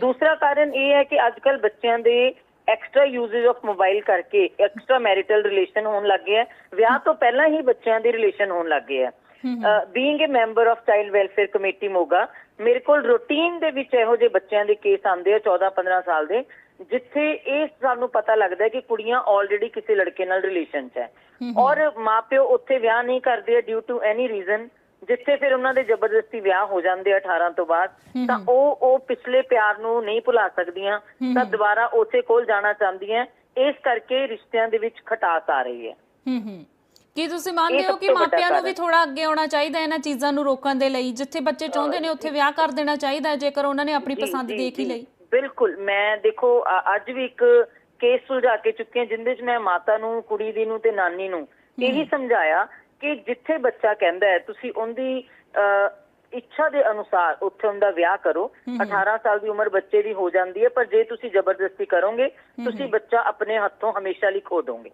ਦੂਸਰਾ ਕਾਰਨ ਇਹ ਹੈ ਕਿ ਅੱਜ ਕੱਲ ਬੱਚਿਆਂ ਦੇ ਐਕਸਟਰਾ ਯੂਜ਼ੇਜ ਆਫ ਮੋਬਾਈਲ ਕਰਕੇ ਐਕਸਟਰਾ ਮੈਰਿਟਲ ਰਿਲੇਸ਼ਨ ਹੋਣ ਲੱਗ ਗਏ ਵਿਆਹ ਤੋਂ ਪਹਿਲਾਂ ਹੀ ਬੱਚਿਆਂ ਦੇ ਰਿਲੇਸ਼ਨ ਹੋਣ ਲੱਗ ਗਏ ਹੈ। Being a member of child welfare committee Moga ਮੇਰੇ ਕੋਲ ਰੂਟੀਨ ਦੇ ਵਿੱਚ ਇਹੋ ਜਿਹੇ ਬੱਚਿਆਂ ਦੇ ਕੇਸ ਆਉਂਦੇ ਆ 14 15 ਸਾਲ ਦੇ। ਜਿੱਥੇ ਇਹ ਸਾਨੂੰ ਪਤਾ ਲੱਗਦਾ ਕਿ ਕੁੜੀਆਂ ਆਲਰੇਡੀ ਕਿਸੇ ਲੜਕੇ ਨਾਲ ਰਿਲੇਸ਼ਨ 'ਚ ਹੈ। ਔਰ ਮਾਪਿਓ ਉੱਥੇ ਵਿਆਹ ਨਹੀਂ ਕਰਦੇ ਡਿਊ ਟੂ ਐਨੀ ਰੀਜ਼ਨ ਜਿੱਥੇ ਫਿਰ ਉਹਨਾਂ ਦੇ ਜ਼ਬਰਦਸਤੀ ਵਿਆਹ ਹੋ ਜਾਂਦੇ ਆ 18 ਤੋਂ ਬਾਅਦ ਤਾਂ ਉਹ ਉਹ ਪਿਛਲੇ ਪਿਆਰ ਨੂੰ ਨਹੀਂ ਭੁਲਾ ਸਕਦੀਆਂ ਤਾਂ ਦੁਬਾਰਾ ਉਸੇ ਕੋਲ ਜਾਣਾ ਚਾਹੁੰਦੀਆਂ। ਇਸ ਕਰਕੇ ਰਿਸ਼ਤਿਆਂ ਦੇ ਵਿੱਚ ਖਟਾਸ ਆ ਰਹੀ ਹੈ। ਹੂੰ ਹੂੰ ਕੀ ਤੁਸੀਂ ਮੰਨਦੇ ਹੋ ਕਿ ਮਾਪਿਆਂ ਨੂੰ ਵੀ ਥੋੜਾ ਅੱਗੇ ਆਉਣਾ ਚਾਹੀਦਾ ਇਹਨਾਂ ਚੀਜ਼ਾਂ ਨੂੰ ਰੋਕਣ ਦੇ ਲਈ? ਜਿੱਥੇ ਬੱਚੇ ਚਾਹੁੰਦੇ ਨੇ ਉੱਥੇ ਵਿਆਹ ਕਰ ਦੇਣਾ ਚਾਹੀਦਾ ਜੇਕਰ ਉਹਨਾਂ ਨੇ ਆਪਣੀ ਪਸੰਦ ਦੇਖ ਹੀ। ਲਈ। ਬਿਲਕੁਲ ਮੈਂ ਦੇਖੋ ਅੱਜ ਵੀ ਇੱਕ ਕੇਸ ਸੁਲਝਾ ਕੇ ਚੁੱਕੇ ਹਾਂ ਜਿੰਦੇ 'ਚ ਮੈਂ ਮਾਤਾ ਨੂੰ ਕੁੜੀ ਦੀ ਨੂੰ ਤੇ ਨਾਨੀ ਨੂੰ ਇਹੀ ਸਮਝਾਇਆ ਕਿ ਜਿੱਥੇ ਬੱਚਾ ਕਹਿੰਦਾ ਹੈ ਤੁਸੀਂ ਉਹਦੀ ਇੱਛਾ ਦੇ ਅਨੁਸਾਰ ਉੱਥੇ ਉਹਦਾ ਵਿਆਹ ਕਰੋ। 18 ਸਾਲ ਦੀ ਉਮਰ ਬੱਚੇ ਦੀ ਹੋ ਜਾਂਦੀ ਹੈ ਪਰ ਜੇ ਤੁਸੀਂ ਜ਼ਬਰਦਸਤੀ ਕਰੋਗੇ ਤੁਸੀਂ ਬੱਚਾ ਆਪਣੇ ਹੱਥੋਂ ਹਮੇਸ਼ਾ ਲਈ ਖੋ ਦੋਗੇ।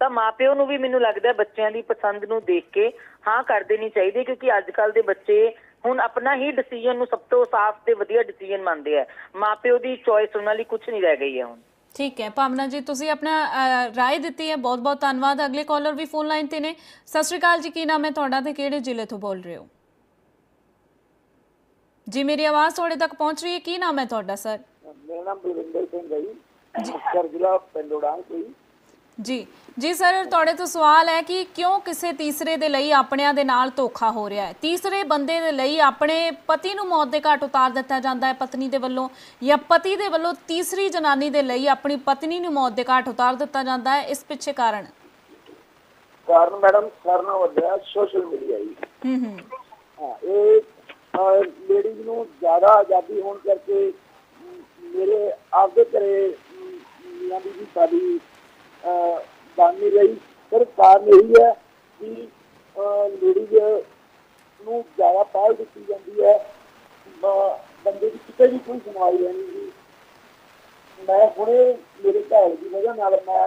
ਤਾਂ ਮਾਪਿਓ ਨੂੰ ਵੀ ਮੈਨੂੰ ਲੱਗਦਾ ਬੱਚਿਆਂ ਦੀ ਪਸੰਦ ਨੂੰ ਦੇਖ ਕੇ ਹਾਂ ਕਰ ਦੇਣੀ ਚਾਹੀਦੀ ਕਿਉਂਕਿ ਅੱਜ ਕੱਲ ਦੇ ਬੱਚੇ ਹੁਣ ਆਪਣਾ ਹੀ ਡਿਸੀਜਨ ਨੂੰ ਸਭ ਤੋਂ ਸਾਫ਼ ਤੇ ਵਧੀਆ ਡਿਸੀਜਨ ਮੰਨਦੇ ਆ। ਮਾਪਿਓ ਦੀ ਚੋਇਸ ਉਹਨਾਂ ਲਈ ਕੁਝ ਨਹੀਂ ਰਹਿ ਗਈ ਹੈ ਹੁਣ। ਠੀਕ ਹੈ। ਭਾਵਨਾ ਜੀ ਤੁਸੀਂ ਆਪਣਾ ਰਾਏ ਦਿੱਤੀ ਹੈ। ਬਹੁਤ ਬਹੁਤ ਧੰਨਵਾਦ। ਅਗਲੇ ਕਾਲਰ ਵੀ ਫੋਨ ਲਾਈਨ ਤੇ ਨੇ। ਸਤਿ ਸ਼੍ਰੀ ਅਕਾਲ ਜੀ ਕੀ ਨਾਮ ਹੈ ਤੁਹਾਡਾ ਤੇ ਕਿਹੜੇ ਜ਼ਿਲ੍ਹੇ ਤੋਂ ਬੋਲ ਰਹੇ ਹੋ? ਜੀ ਮੇਰੀ ਆਵਾਜ਼ ਤੁਹਾਡੇ ਤੱਕ ਪਹੁੰਚ ਰਹੀ ਹੈ? ਕੀ ਨਾਮ ਹੈ ਤੁਹਾਡਾ ਸਰ? ਮੇਰਾ ਨਾਮ ਬਲਵਿੰਦਰ ਸਿੰਘ ਹੈ ਜੀ। ਜ਼ਿਲ੍ਹਾ ਪਿੰਡੋੜਾਂ ਕੋਈ ਜੀ। ਜੀ ਸਰ ਤੁਹਾਡੇ ਤੋਂ ਸਵਾਲ ਹੈ ਕਿ ਕਿਉਂ ਕਿਸੇ ਤੀਸਰੇ ਦੇ ਲਈ ਆਪਣਿਆਂ ਦੇ ਨਾਲ ਧੋਖਾ ਹੋ ਰਿਹਾ ਹੈ? ਤੀਸਰੇ ਬੰਦੇ ਦੇ ਲਈ ਆਪਣੇ ਪਤੀ ਨੂੰ ਮੌਤ ਦੇ ਘਾਟ ਉਤਾਰ ਦਿੱਤਾ ਜਾਂਦਾ ਹੈ ਪਤਨੀ ਦੇ ਵੱਲੋਂ ਜਾਂ ਪਤੀ ਦੇ ਵੱਲੋਂ ਤੀਸਰੀ ਜਨਾਨੀ ਦੇ ਲਈ ਆਪਣੀ ਪਤਨੀ ਨੂੰ ਮੌਤ ਦੇ ਘਾਟ ਉਤਾਰ ਦਿੱਤਾ ਜਾਂਦਾ ਹੈ? ਇਸ ਪਿੱਛੇ ਕਾਰਨ? ਕਾਰਨ ਮੈਡਮ ਕਰਨਾ ਵੱਡਾ ਸੋਸ਼ਲ ਮੀਡੀਆ ਜੀ। ਹੂੰ ਹੂੰ। ਹਾਂ ਇਹ ਲੇਡੀਜ਼ ਨੂੰ ਜ਼ਿਆਦਾ ਆਜ਼ਾਦੀ ਹੋਣ ਕਰਕੇ ਮੇਰੇ ਆਪਦੇ ਘਰੇ ਮੀਆਂ ਦੀ ਸਾਡੀ ਬਣ ਨਹੀਂ ਰਹੀ ਪਰ ਕਾਰਨ ਇਹੀ ਹੈ ਕਿ ਲੇਡੀਜ਼ ਨੂੰ ਜ਼ਿਆਦਾ ਪਹਿਲ ਦਿੱਤੀ ਜਾਂਦੀ ਹੈ। ਬੰਦੇ ਦੀ ਕਿਤੇ ਵੀ ਕੋਈ ਸੁਣਵਾਈ ਨਹੀਂ ਜੀ। ਮੈਂ ਹੁਣੇ ਮੇਰੇ ਘਰ ਦੀ ਵਜ੍ਹਾ ਨਾਲ ਮੈਂ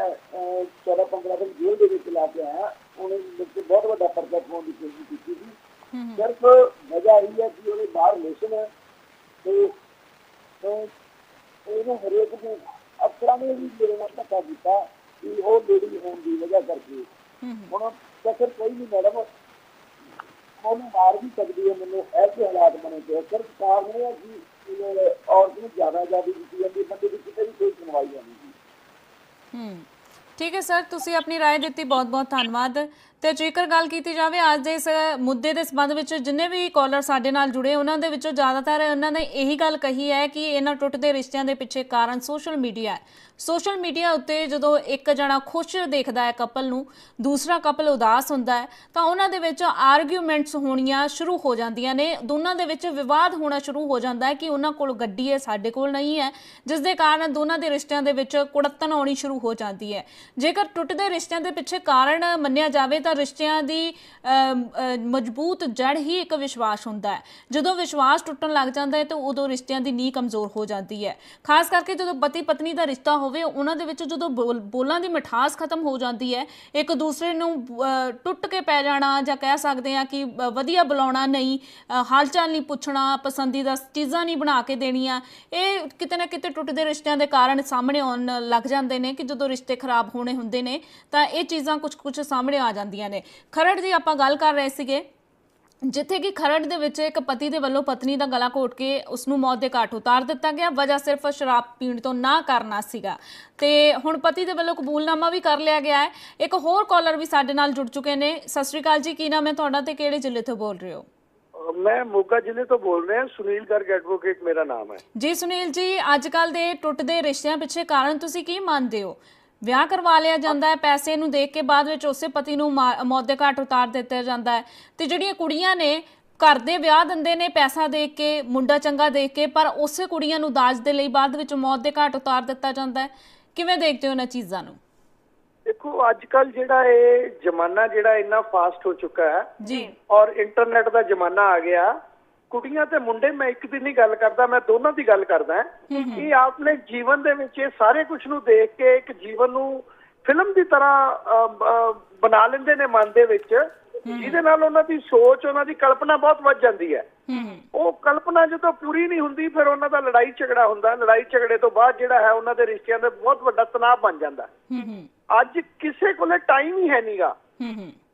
14 15 ਦਿਨ ਜੇਲ੍ਹ ਦੇ ਵਿੱਚ ਲਾ ਕੇ ਆਇਆ। ਉਹਨੇ ਮੇਰੇ ਤੇ ਬਹੁਤ ਵੱਡਾ ਪਰਚਾ ਪਾਉਣ ਦੀ ਕੋਸ਼ਿਸ਼ ਕੀਤੀ ਸੀ। ਸਿਰਫ ਵਜ੍ਹਾ ਇਹ ਹੈ ਕਿ ਉਹਦੇ ਬਾਹਰ ਰਿਲੇਸ਼ਨ ਹੈ। ਤੇ ਇਹਨੂੰ ਹਰੇਕ ਨੂੰ ਅਫਸਰਾਂ ਨੇ ਵੀ ਮੇਰੇ ਨਾਲ ਧੱਕਾ ਕੀਤਾ। ਕਿ ਉਹ ਲੇਡੀ ਹੋਣ ਦੀ ਵਜ੍ਹਾ ਕਰਕੇ ਹੁਣ ਕਸਰ ਕੋਈ ਨਹੀਂ ਮੈਡਮ ਉਹਨੂੰ ਮਾਰ ਵੀ ਸਕਦੀ ਹੈ ਮੈਨੂੰ ਐਸੇ ਹਾਲਾਤ ਬਣੇ ਪਏ ਸਿਰਫ ਕਾਰਨ ਇਹ ਹੈ ਕਿ ਇਹ ਔਰਤ ਨੂੰ ਜ਼ਿਆਦਾ ਆਜ਼ਾਦੀ ਦਿੱਤੀ ਜਾਂਦੀ ਹੈ, ਬੰਦੇ ਦੀ ਕਿਤੇ ਵੀ ਕੋਈ ਸੁਣਵਾਈ ਨਹੀਂ ਜੀ ਹੂੰ ਠੀਕ ਹੈ ਸਰ ਤੁਸੀਂ ਆਪਣੀ رائے ਦਿੱਤੀ ਬਹੁਤ ਬਹੁਤ ਧੰਨਵਾਦ ਤੇ ਜੇਕਰ ਗੱਲ ਕੀਤੀ ਜਾਵੇ ਅੱਜ ਦੇ ਇਸ ਮੁੱਦੇ ਦੇ ਸੰਬੰਧ ਵਿੱਚ ਜਿੰਨੇ ਵੀ ਕਾਲਰ ਸਾਡੇ ਨਾਲ ਜੁੜੇ ਉਹਨਾਂ ਦੇ ਵਿੱਚੋਂ ਜ਼ਿਆਦਾਤਰ ਉਹਨਾਂ ਨੇ ਇਹੀ ਗੱਲ ਕਹੀ ਹੈ ਕਿ ਇਹਨਾਂ ਟੁੱਟਦੇ ਰਿਸ਼ਤਿਆਂ ਦੇ ਪਿੱਛੇ ਕਾਰਨ ਸੋਸ਼ਲ ਮੀਡੀਆ ਹੈ ਸੋਸ਼ਲ ਮੀਡੀਆ ਉੱਤੇ ਜਦੋਂ ਇੱਕ ਜਣਾ ਖੁਸ਼ ਦੇਖਦਾ ਹੈ ਕਪਲ ਨੂੰ, ਦੂਸਰਾ ਕਪਲ ਉਦਾਸ ਹੁੰਦਾ ਹੈ, ਤਾਂ ਉਹਨਾਂ ਦੇ ਵਿੱਚ ਆਰਗੂਮੈਂਟਸ ਹੋਣੀਆਂ ਸ਼ੁਰੂ ਹੋ ਜਾਂਦੀਆਂ ਨੇ। ਦੋਨਾਂ ਦੇ ਵਿੱਚ ਵਿਵਾਦ ਹੋਣਾ ਸ਼ੁਰੂ ਹੋ ਜਾਂਦਾ ਹੈ ਕਿ ਉਹਨਾਂ ਕੋਲ ਗੱਡੀ ਹੈ, ਸਾਡੇ ਕੋਲ ਨਹੀਂ ਹੈ, ਜਿਸ ਦੇ ਕਾਰਨ ਦੋਨਾਂ ਦੇ ਰਿਸ਼ਤਿਆਂ ਦੇ ਵਿੱਚ ਕੁੜੱਤਣ ਆਉਣੀ ਸ਼ੁਰੂ ਹੋ ਜਾਂਦੀ ਹੈ। ਜੇਕਰ ਟੁੱਟਦੇ ਰਿਸ਼ਤਿਆਂ ਦੇ ਪਿੱਛੇ ਕਾਰਨ ਮੰਨਿਆ ਜਾਵੇ, ਤਾਂ ਰਿਸ਼ਤਿਆਂ ਦੀ ਮਜ਼ਬੂਤ ਜੜ ਹੀ ਇੱਕ ਵਿਸ਼ਵਾਸ ਹੁੰਦਾ ਹੈ। ਜਦੋਂ ਵਿਸ਼ਵਾਸ ਟੁੱਟਣ ਲੱਗ ਜਾਂਦਾ ਹੈ, ਤਾਂ ਉਦੋਂ ਰਿਸ਼ਤਿਆਂ ਦੀ ਨੀਂਹ ਕਮਜ਼ੋਰ ਹੋ ਜਾਂਦੀ ਹੈ। ਖਾਸ ਕਰਕੇ ਜਦੋਂ ਪਤੀ ਪਤਨੀ ਦਾ ਰਿਸ਼ਤਾ ਹੋਵੇ ਉਹਨਾਂ ਦੇ ਵਿੱਚ ਜਦੋਂ ਬੋਲ- ਬੋਲਾਂ ਦੀ ਮਿਠਾਸ ਖਤਮ ਹੋ ਜਾਂਦੀ ਹੈ ਇੱਕ ਦੂਸਰੇ ਨੂੰ ਟੁੱਟ ਕੇ ਪੈ ਜਾਣਾ ਜਾਂ ਕਹਿ ਸਕਦੇ ਆ ਕਿ ਵਧੀਆ ਬੁਲਾਉਣਾ ਨਹੀਂ ਅ, ਹਾਲ ਚਾਲ ਨਹੀਂ ਪੁੱਛਣਾ ਪਸੰਦੀਦਾ ਚੀਜ਼ਾਂ ਨਹੀਂ ਬਣਾ ਕੇ ਦੇਣੀਆਂ ਇਹ ਕਿਤੇ ਨਾ ਕਿਤੇ ਟੁੱਟਦੇ ਰਿਸ਼ਤਿਆਂ ਦੇ ਕਾਰਨ ਸਾਹਮਣੇ ਆਉਣ ਲੱਗ ਜਾਂਦੇ ਨੇ ਕਿ ਜਦੋਂ ਰਿਸ਼ਤੇ ਖਰਾਬ ਹੋਣੇ ਹੁੰਦੇ ਨੇ ਤਾਂ ਇਹ ਚੀਜ਼ਾਂ ਕੁਝ ਕੁਝ ਸਾਹਮਣੇ ਆ ਜਾਂਦੀਆਂ ਨੇ। ਖਰੜ ਦੀ ਆਪਾਂ ਗੱਲ ਕਰ ਰਹੇ ਸੀਗੇ। ਜਿੱਥੇ ਕਿ ਖਰੜ ਦੇ ਵਿੱਚ ਇੱਕ ਪਤੀ ਦੇ ਵੱਲੋਂ ਪਤਨੀ ਦਾ ਗਲਾ ਘੋਟ ਕੇ ਉਸ ਨੂੰ ਮੌਤ ਦੇ ਘਾਟ ਉਤਾਰ ਦਿੱਤਾ ਗਿਆ। ਵਜ੍ਹਾ ਸਿਰਫ ਸ਼ਰਾਬ ਪੀਣ ਤੋਂ ਨਾ ਕਰਨਾ ਸੀਗਾ। ਤੇ ਹੁਣ ਪਤੀ ਦੇ ਵੱਲੋਂ ਕਬੂਲਨਾਮਾ ਵੀ ਕਰ ਲਿਆ ਗਿਆ ਹੈ। ਇੱਕ ਹੋਰ ਕਾਲਰ ਵੀ ਸਾਡੇ ਨਾਲ ਜੁੜ ਚੁੱਕੇ ਨੇ। ਸਤਿ ਸ਼੍ਰੀ ਅਕਾਲ ਜੀ ਕੀ ਨਾਮ ਹੈ ਤੁਹਾਡਾ ਤੇ ਕਿਹੜੇ ਜ਼ਿਲ੍ਹੇ ਤੋਂ ਬੋਲ ਰਹੇ ਹੋ? ਮੈਂ ਮੋਗਾ ਜ਼ਿਲ੍ਹੇ ਤੋਂ ਬੋਲ ਰਿਹਾ। ਸੁਨੀਲ ਗਰਗ ਐਡਵੋਕੇਟ ਮੇਰਾ ਨਾਮ ਹੈ। ਜੀ ਸੁਨੀਲ ਜੀ ਅੱਜ ਕੱਲ ਦੇ ਟੁੱਟਦੇ ਰਿਸ਼ਤਿਆਂ ਪਿੱਛੇ ਕਾਰਨ ਤੁਸੀਂ ਕੀ ਮੰਨਦੇ ਹੋ? ਵਿਆਹ ਕਰਵਾ ਲਿਆ ਜਾਂਦਾ ਹੈ ਪੈਸੇ ਨੂੰ ਦੇਖ ਕੇ ਬਾਅਦ ਵਿੱਚ ਉਸੇ ਪਤੀ ਨੂੰ ਮੌਤ ਦੇ ਘਾਟ ਉਤਾਰ ਦਿੱਤਾ ਜਾਂਦਾ ਹੈ। ਤੇ ਜਿਹੜੀਆਂ ਕੁੜੀਆਂ ਨੇ ਘਰ ਦੇ ਵਿਆਹ ਦਿੰਦੇ ਨੇ ਪੈਸਾ ਦੇਖ ਕੇ ਮੁੰਡਾ ਚੰਗਾ ਦੇਖ ਕੇ ਪਰ ਉਸੇ ਕੁੜੀਆਂ ਨੂੰ ਦਾਜ ਦੇ ਲਈ ਬਾਅਦ ਵਿੱਚ ਮੌਤ ਦੇ ਘਾਟ ਉਤਾਰ ਦਿੱਤਾ ਜਾਂਦਾ ਹੈ। ਕਿਵੇਂ ਦੇਖਦੇ ਹੋ ਇਹਨਾਂ ਚੀਜ਼ਾਂ ਨੂੰ? ਦੇਖੋ ਅੱਜ ਕੱਲ ਜਿਹੜਾ ਇਹ ਜ਼ਮਾਨਾ ਜਿਹੜਾ ਇੰਨਾ ਫਾਸਟ ਹੋ ਚੁੱਕਾ ਹੈ ਜੀ। ਔਰ ਇੰਟਰਨੈਟ ਦਾ ਜ਼ਮਾਨਾ ਆ ਗਿਆ। ਕੁੜੀਆਂ ਤੇ ਮੁੰਡੇ ਮੈਂ ਇੱਕ ਦੀ ਨਹੀਂ ਗੱਲ ਕਰਦਾ ਮੈਂ ਦੋਨਾਂ ਦੀ ਗੱਲ ਕਰਦਾ ਇਹ ਆਪਣੇ ਜੀਵਨ ਦੇ ਵਿੱਚ ਇਹ ਸਾਰੇ ਕੁਝ ਨੂੰ ਦੇਖ ਕੇ ਇੱਕ ਜੀਵਨ ਨੂੰ ਫਿਲਮ ਦੀ ਤਰ੍ਹਾਂ ਬਣਾ ਲੈਂਦੇ ਨੇ ਮਨ ਦੇ ਵਿੱਚ। ਜਿਹਦੇ ਨਾਲ ਉਹਨਾਂ ਦੀ ਸੋਚ ਉਹਨਾਂ ਦੀ ਕਲਪਨਾ ਬਹੁਤ ਵੱਧ ਜਾਂਦੀ ਹੈ। ਉਹ ਕਲਪਨਾ ਜਦੋਂ ਪੂਰੀ ਨਹੀਂ ਹੁੰਦੀ ਫਿਰ ਉਹਨਾਂ ਦਾ ਲੜਾਈ ਝਗੜਾ ਹੁੰਦਾ। ਲੜਾਈ ਝਗੜੇ ਤੋਂ ਬਾਅਦ ਜਿਹੜਾ ਹੈ ਉਹਨਾਂ ਦੇ ਰਿਸ਼ਤਿਆਂ ਦਾ ਬਹੁਤ ਵੱਡਾ ਤਣਾਅ ਬਣ ਜਾਂਦਾ। ਅੱਜ ਕਿਸੇ ਕੋਲੇ ਟਾਈਮ ਹੀ ਹੈ ਨਹੀਂਗਾ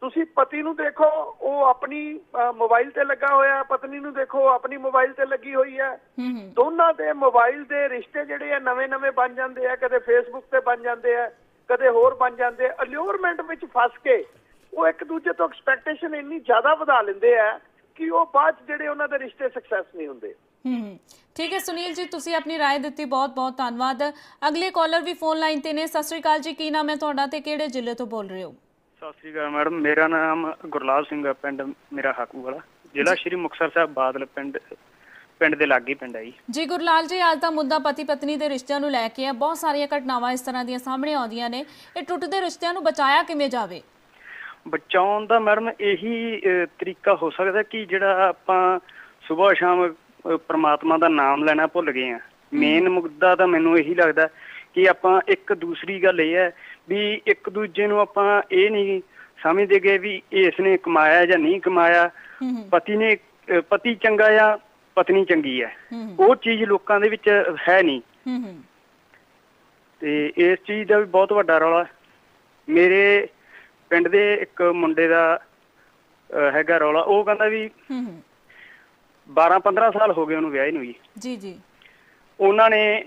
ਤੁਸੀਂ ਪਤੀ ਨੂੰ ਦੇਖੋ ਉਹ ਆਪਣੀ ਅਹ, ਮੋਬਾਈਲ ਤੇ ਲੱਗਾ ਹੋਇਆ ਹੈ, ਪਤਨੀ ਨੂੰ ਦੇਖੋ ਆਪਣੀ ਮੋਬਾਈਲ ਤੇ ਲੱਗੀ ਹੋਈ ਹੈ ਹੂੰ ਹੂੰ ਦੋਨਾਂ ਦੇ ਮੋਬਾਈਲ ਦੇ ਰਿਸ਼ਤੇ ਜਿਹੜੇ ਆ ਨਵੇਂ-ਨਵੇਂ ਬਣ ਜਾਂਦੇ ਆ ਕਦੇ ਫੇਸਬੁੱਕ ਤੇ ਬਣ ਜਾਂਦੇ ਆ ਕਦੇ ਹੋਰ ਬਣ ਜਾਂਦੇ ਆ ਅਲਿਓਰਮੈਂਟ ਵਿੱਚ ਫਸ ਕੇ ਉਹ ਇੱਕ ਦੂਜੇ ਤੋਂ ਐਕਸਪੈਕਟੇਸ਼ਨ ਇੰਨੀ ਜ਼ਿਆਦਾ ਵਧਾ ਲੈਂਦੇ ਆ ਕਿ ਉਹ ਬਾਅਦ 'ਚ ਜਿਹੜੇ ਉਹਨਾਂ ਦੇ ਰਿਸ਼ਤੇ ਸਕਸੈਸ ਨਹੀਂ ਹੁੰਦੇ ਹੂੰ ਠੀਕ ਹੈ ਸੁਨੀਲ ਜੀ ਤੁਸੀਂ ਆਪਣੀ رائے ਦਿੱਤੀ ਬਹੁਤ ਬਹੁਤ ਧੰਨਵਾਦ ਅਗਲੇ ਕਾਲਰ ਵੀ ਫੋਨ ਲਾਈਨ ਤੇ ਨੇ ਸਤਿ ਸ਼੍ਰੀ ਅਕਾਲ ਜੀ ਕੀ ਨਾਮ ਹੈ ਤੁਹਾਡਾ ਤੇ ਕਿਹੜੇ ਜ਼ਿਲ੍ਹੇ ਤੋਂ ਬੋਲ ਰਹੇ ਹੋ ਸਤਿ ਸ੍ਰੀ ਅਕਾਲ ਮੈਡਮ ਮੇਰਾ ਨਾਮ ਗੁਰਲਾਲ ਸਿੰਘ ਹੈ ਪਿੰਡ ਮੇਰਾ ਹਾਕੂ ਵਾਲਾ। ਜ਼ਿਲ੍ਹਾ ਸ਼੍ਰੀ ਮੁਕਤਸਰ ਸਾਹਿਬ ਬਾਦਲ ਪਿੰਡ ਪਿੰਡ ਦੇ ਲਾਗੇ ਪਿੰਡ ਹੈ ਜੀ। ਜੀ ਗੁਰਲਾਲ ਜੀ ਅੱਜ ਦਾ ਮੁੱਦਾ ਪਤੀ ਪਤਨੀ ਦੇ ਰਿਸ਼ਤਿਆਂ ਨੂੰ ਲੈ ਕੇ ਹੈ ਬਹੁਤ ਸਾਰੀਆਂ ਘਟਨਾਵਾਂ ਇਸ ਤਰ੍ਹਾਂ ਦੀਆਂ ਸਾਹਮਣੇ ਆਉਂਦੀਆਂ ਨੇ। ਇਹ ਟੁੱਟਦੇ ਰਿਸ਼ਤਿਆਂ ਨੂੰ ਬਚਾਇਆ ਕਿਵੇਂ ਜਾਵੇ? ਬਚਾਉਣ ਦਾ ਮੈਡਮ ਇਹੀ ਤਰੀਕਾ ਹੋ ਸਕਦਾ ਕਿ ਜਿਹੜਾ ਆਪਾਂ ਸਵੇਰ ਸ਼ਾਮ ਪ੍ਰਮਾਤਮਾ ਦਾ ਨਾਮ ਲੈਣਾ ਭੁੱਲ ਗਏ ਆ। ਮੇਨ ਮੁੱਦਾ ਤਾਂ ਮੈਨੂੰ ਇਹੀ ਲੱਗਦਾ ਕਿ ਆਪਾਂ ਇੱਕ ਦੂਸਰੀ ਗੱਲ ਇਹ ਹੈ ਵੀ ਇੱਕ ਦੂਜੇ ਨੂੰ ਆਪਾਂ ਇਹ ਨਹੀਂ ਸਮਝਦੇ ਗਏ ਵੀ ਇਸ ਨੇ ਕਮਾਇਆ ਜਾਂ ਨਹੀਂ ਕਮਾਇਆ। ਪਤੀ ਨੇ ਪਤੀ ਚੰਗਾ ਜਾਂ ਪਤਨੀ ਚੰਗੀ ਹੈ ਉਹ ਚੀਜ਼ ਲੋਕਾਂ ਦੇ ਵਿੱਚ ਹੈ ਨਹੀਂ। ਤੇ ਇਸ ਚੀਜ਼ ਦਾ ਵੀ ਬਹੁਤ ਵੱਡਾ ਰੌਲਾ। ਮੇਰੇ ਪਿੰਡ ਦੇ ਇੱਕ ਮੁੰਡੇ ਦਾ ਹੈਗਾ ਰੌਲਾ। ਉਹ ਕਹਿੰਦਾ ਵੀ ਹੂੰ ਹੂੰ। 12 15 ਸਾਲ ਹੋ ਗਏ ਉਹਨੂੰ ਵਿਆਹੇ ਨੂੰ ਜੀ। ਜੀ ਜੀ। ਉਹਨਾਂ ਨੇ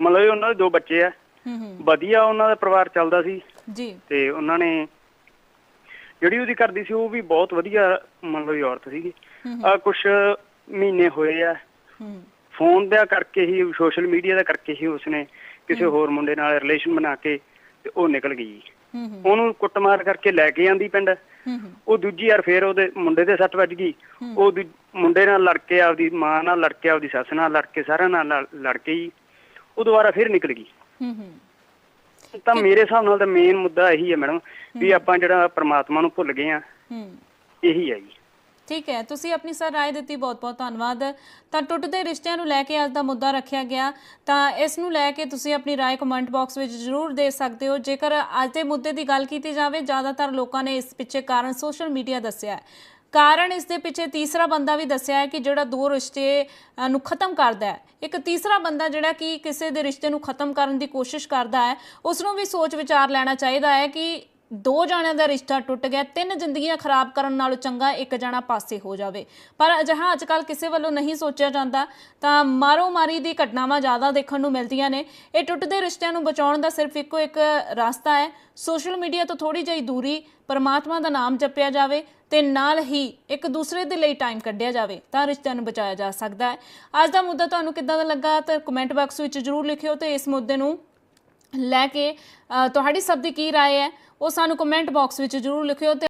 ਮਤਲਬ ਉਹਨਾਂ ਦੇ ਦੋ ਬੱਚੇ ਆ। ਵਧੀਆ ਉਹਨਾਂ ਦਾ ਪਰਿਵਾਰ ਚੱਲਦਾ ਸੀ। ਜੀ। ਤੇ ਉਹਨਾਂ ਨੇ ਜਿਹੜੀ ਉਹਦੀ ਕਰਦੀ ਸੀ ਉਹ ਵੀ ਬਹੁਤ ਵਧੀਆ ਮਤਲਬ ਵੀ ਔਰਤ ਸੀਗੀ। ਹੂੰ ਆ ਕੁਝ ਮਹੀਨੇ ਹੋਏ ਆ। ਹੂੰ। ਫੋਨ ਦਾ ਕਰਕੇ ਹੀ ਸੋਸ਼ਲ ਮੀਡੀਆ ਦਾ ਕਰਕੇ ਹੀ ਉਸਨੇ ਕਿਸੇ ਹੋਰ ਮੁੰਡੇ ਨਾਲ ਰਿਲੇਸ਼ਨ ਬਣਾ ਕੇ ਤੇ ਉਹ ਨਿਕਲ ਗਈ। ਹੂੰ ਹੂੰ ਉਹਨੂੰ ਕੁੱਟਮਾਰ ਕਰਕੇ ਲੈ ਕੇ ਆਂਦੀ ਪਿੰਡ। ਹੂੰ ਹੂੰ ਉਹ ਦੂਜੀ ਵਾਰ ਫੇਰ ਉਹਦੇ ਮੁੰਡੇ ਦੇ ਸੱਟ ਵੱਜ ਗਈ। ਉਹ ਮੁੰਡੇ ਨਾਲ ਲੜ ਕੇ ਆਪਦੀ ਮਾਂ ਨਾਲ ਲੜ ਕੇ ਆਪਦੀ ਸੱਸ ਨਾਲ ਲੜ ਕੇ ਸਾਰਿਆਂ ਨਾਲ ਲੜ- ਲੜ ਕੇ ਹੀ ਉਹ ਦੁਬਾਰਾ ਫੇਰ ਨਿਕਲ ਗਈ। ਹੂੰ ਹੂੰ। ਤਾਂ ਮੇਰੇ ਹਿਸਾਬ ਨਾਲ ਤਾਂ ਮੇਨ ਮੁੱਦਾ ਇਹੀ ਹੈ ਮੈਡਮ ਵੀ ਆਪਾਂ ਜਿਹੜਾ ਪ੍ਰਮਾਤਮਾ ਨੂੰ ਭੁੱਲ ਗਏ ਆ ਹੂੰ। ਇਹੀ ਹੈ ਜੀ। ਠੀਕ ਹੈ ਤੁਸੀਂ ਆਪਣੀ ਸਰ ਰਾਏ ਦਿੱਤੀ ਬਹੁਤ-ਬਹੁਤ ਧੰਨਵਾਦ। ਤਾਂ ਟੁੱਟਦੇ ਰਿਸ਼ਤਿਆਂ ਨੂੰ ਲੈ ਕੇ ਅੱਜ ਦਾ ਮੁੱਦਾ ਰੱਖਿਆ ਗਿਆ। ਤਾਂ ਇਸ ਨੂੰ ਲੈ ਕੇ ਤੁਸੀਂ ਆਪਣੀ ਰਾਏ ਕਮੈਂਟ ਬਾਕਸ ਵਿੱਚ ਜ਼ਰੂਰ ਦੇ ਸਕਦੇ ਹੋ। ਜੇਕਰ ਅੱਜ ਦੇ ਮੁੱਦੇ ਦੀ ਗੱਲ ਕੀਤੀ ਜਾਵੇ ਜ਼ਿਆਦਾਤਰ ਲੋਕਾਂ ਨੇ ਇਸ ਪਿੱਛੇ ਕਾਰਨ ਸੋਸ਼ਲ ਮੀਡੀਆ ਦੱਸਿਆ ਹੈ। ਕਾਰਨ ਇਸ ਦੇ ਪਿੱਛੇ ਤੀਸਰਾ ਬੰਦਾ ਵੀ ਦੱਸਿਆ ਹੈ ਕਿ ਜਿਹੜਾ ਦੋ ਰਿਸ਼ਤੇ ਨੂੰ ਖਤਮ ਕਰਦਾ ਹੈ। ਇੱਕ ਤੀਸਰਾ ਬੰਦਾ ਜਿਹੜਾ ਕਿ ਕਿਸੇ ਦੇ ਰਿਸ਼ਤੇ ਨੂੰ ਖਤਮ ਕਰਨ ਦੀ ਕੋਸ਼ਿਸ਼ ਕਰਦਾ ਹੈ, ਉਸ ਨੂੰ ਵੀ ਸੋਚ ਵਿਚਾਰ ਲੈਣਾ ਚਾਹੀਦਾ ਹੈ ਕਿ ਦੋ ਜਣਿਆਂ ਦਾ ਰਿਸ਼ਤਾ ਟੁੱਟ ਗਿਆ ਤਿੰਨ ਜ਼ਿੰਦਗੀਆਂ ਖਰਾਬ ਕਰਨ ਨਾਲੋਂ ਚੰਗਾ ਇੱਕ ਜਣਾ ਪਾਸੇ ਹੋ ਜਾਵੇ ਪਰ ਅਜਿਹਾ ਅੱਜਕੱਲ ਕਿਸੇ ਵੱਲੋਂ ਨਹੀਂ ਸੋਚਿਆ ਜਾਂਦਾ ਤਾਂ ਮਾਰੋ ਮਾਰੀ ਦੀ ਘਟਨਾਵਾਂ ਜ਼ਿਆਦਾ ਦੇਖਣ ਨੂੰ ਮਿਲਦੀਆਂ ਨੇ ਇਹ ਟੁੱਟਦੇ ਰਿਸ਼ਤਿਆਂ ਨੂੰ ਬਚਾਉਣ ਦਾ ਸਿਰਫ ਇੱਕੋ ਇੱਕ ਰਸਤਾ ਹੈ ਸੋਸ਼ਲ ਮੀਡੀਆ ਤੋਂ ਥੋੜੀ ਜਿਹੀ ਦੂਰੀ ਪਰਮਾਤਮਾ ਦਾ ਨਾਮ ਜਪਿਆ ਜਾਵੇ ਤੇ ਨਾਲ ਹੀ ਇੱਕ ਦੂਸਰੇ ਦੇ ਲਈ ਟਾਈਮ ਕੱਢਿਆ ਜਾਵੇ ਤਾਂ ਰਿਸ਼ਤਿਆਂ ਨੂੰ ਬਚਾਇਆ ਜਾ ਸਕਦਾ ਹੈ ਅੱਜ ਦਾ ਮੁੱਦਾ ਤੁਹਾਨੂੰ ਕਿੱਦਾਂ ਦਾ ਲੱਗਾ ਤਾਂ ਕਮੈਂਟ ਬਾਕਸ ਵਿੱਚ ਜਰੂਰ ਲਿਖਿਓ ਤੇ ਇਸ ਮੁੱਦੇ ਨੂੰ ਲੈ ਕੇ ਅ, ਤੁਹਾਡੀ ਸਭ ਦੀ ਕੀ رائے ਹੈ ਉਹ ਸਾਨੂੰ ਕਮੈਂਟ ਬਾਕਸ ਵਿੱਚ ਜਰੂਰ ਲਿਖਿਓ ਤੇ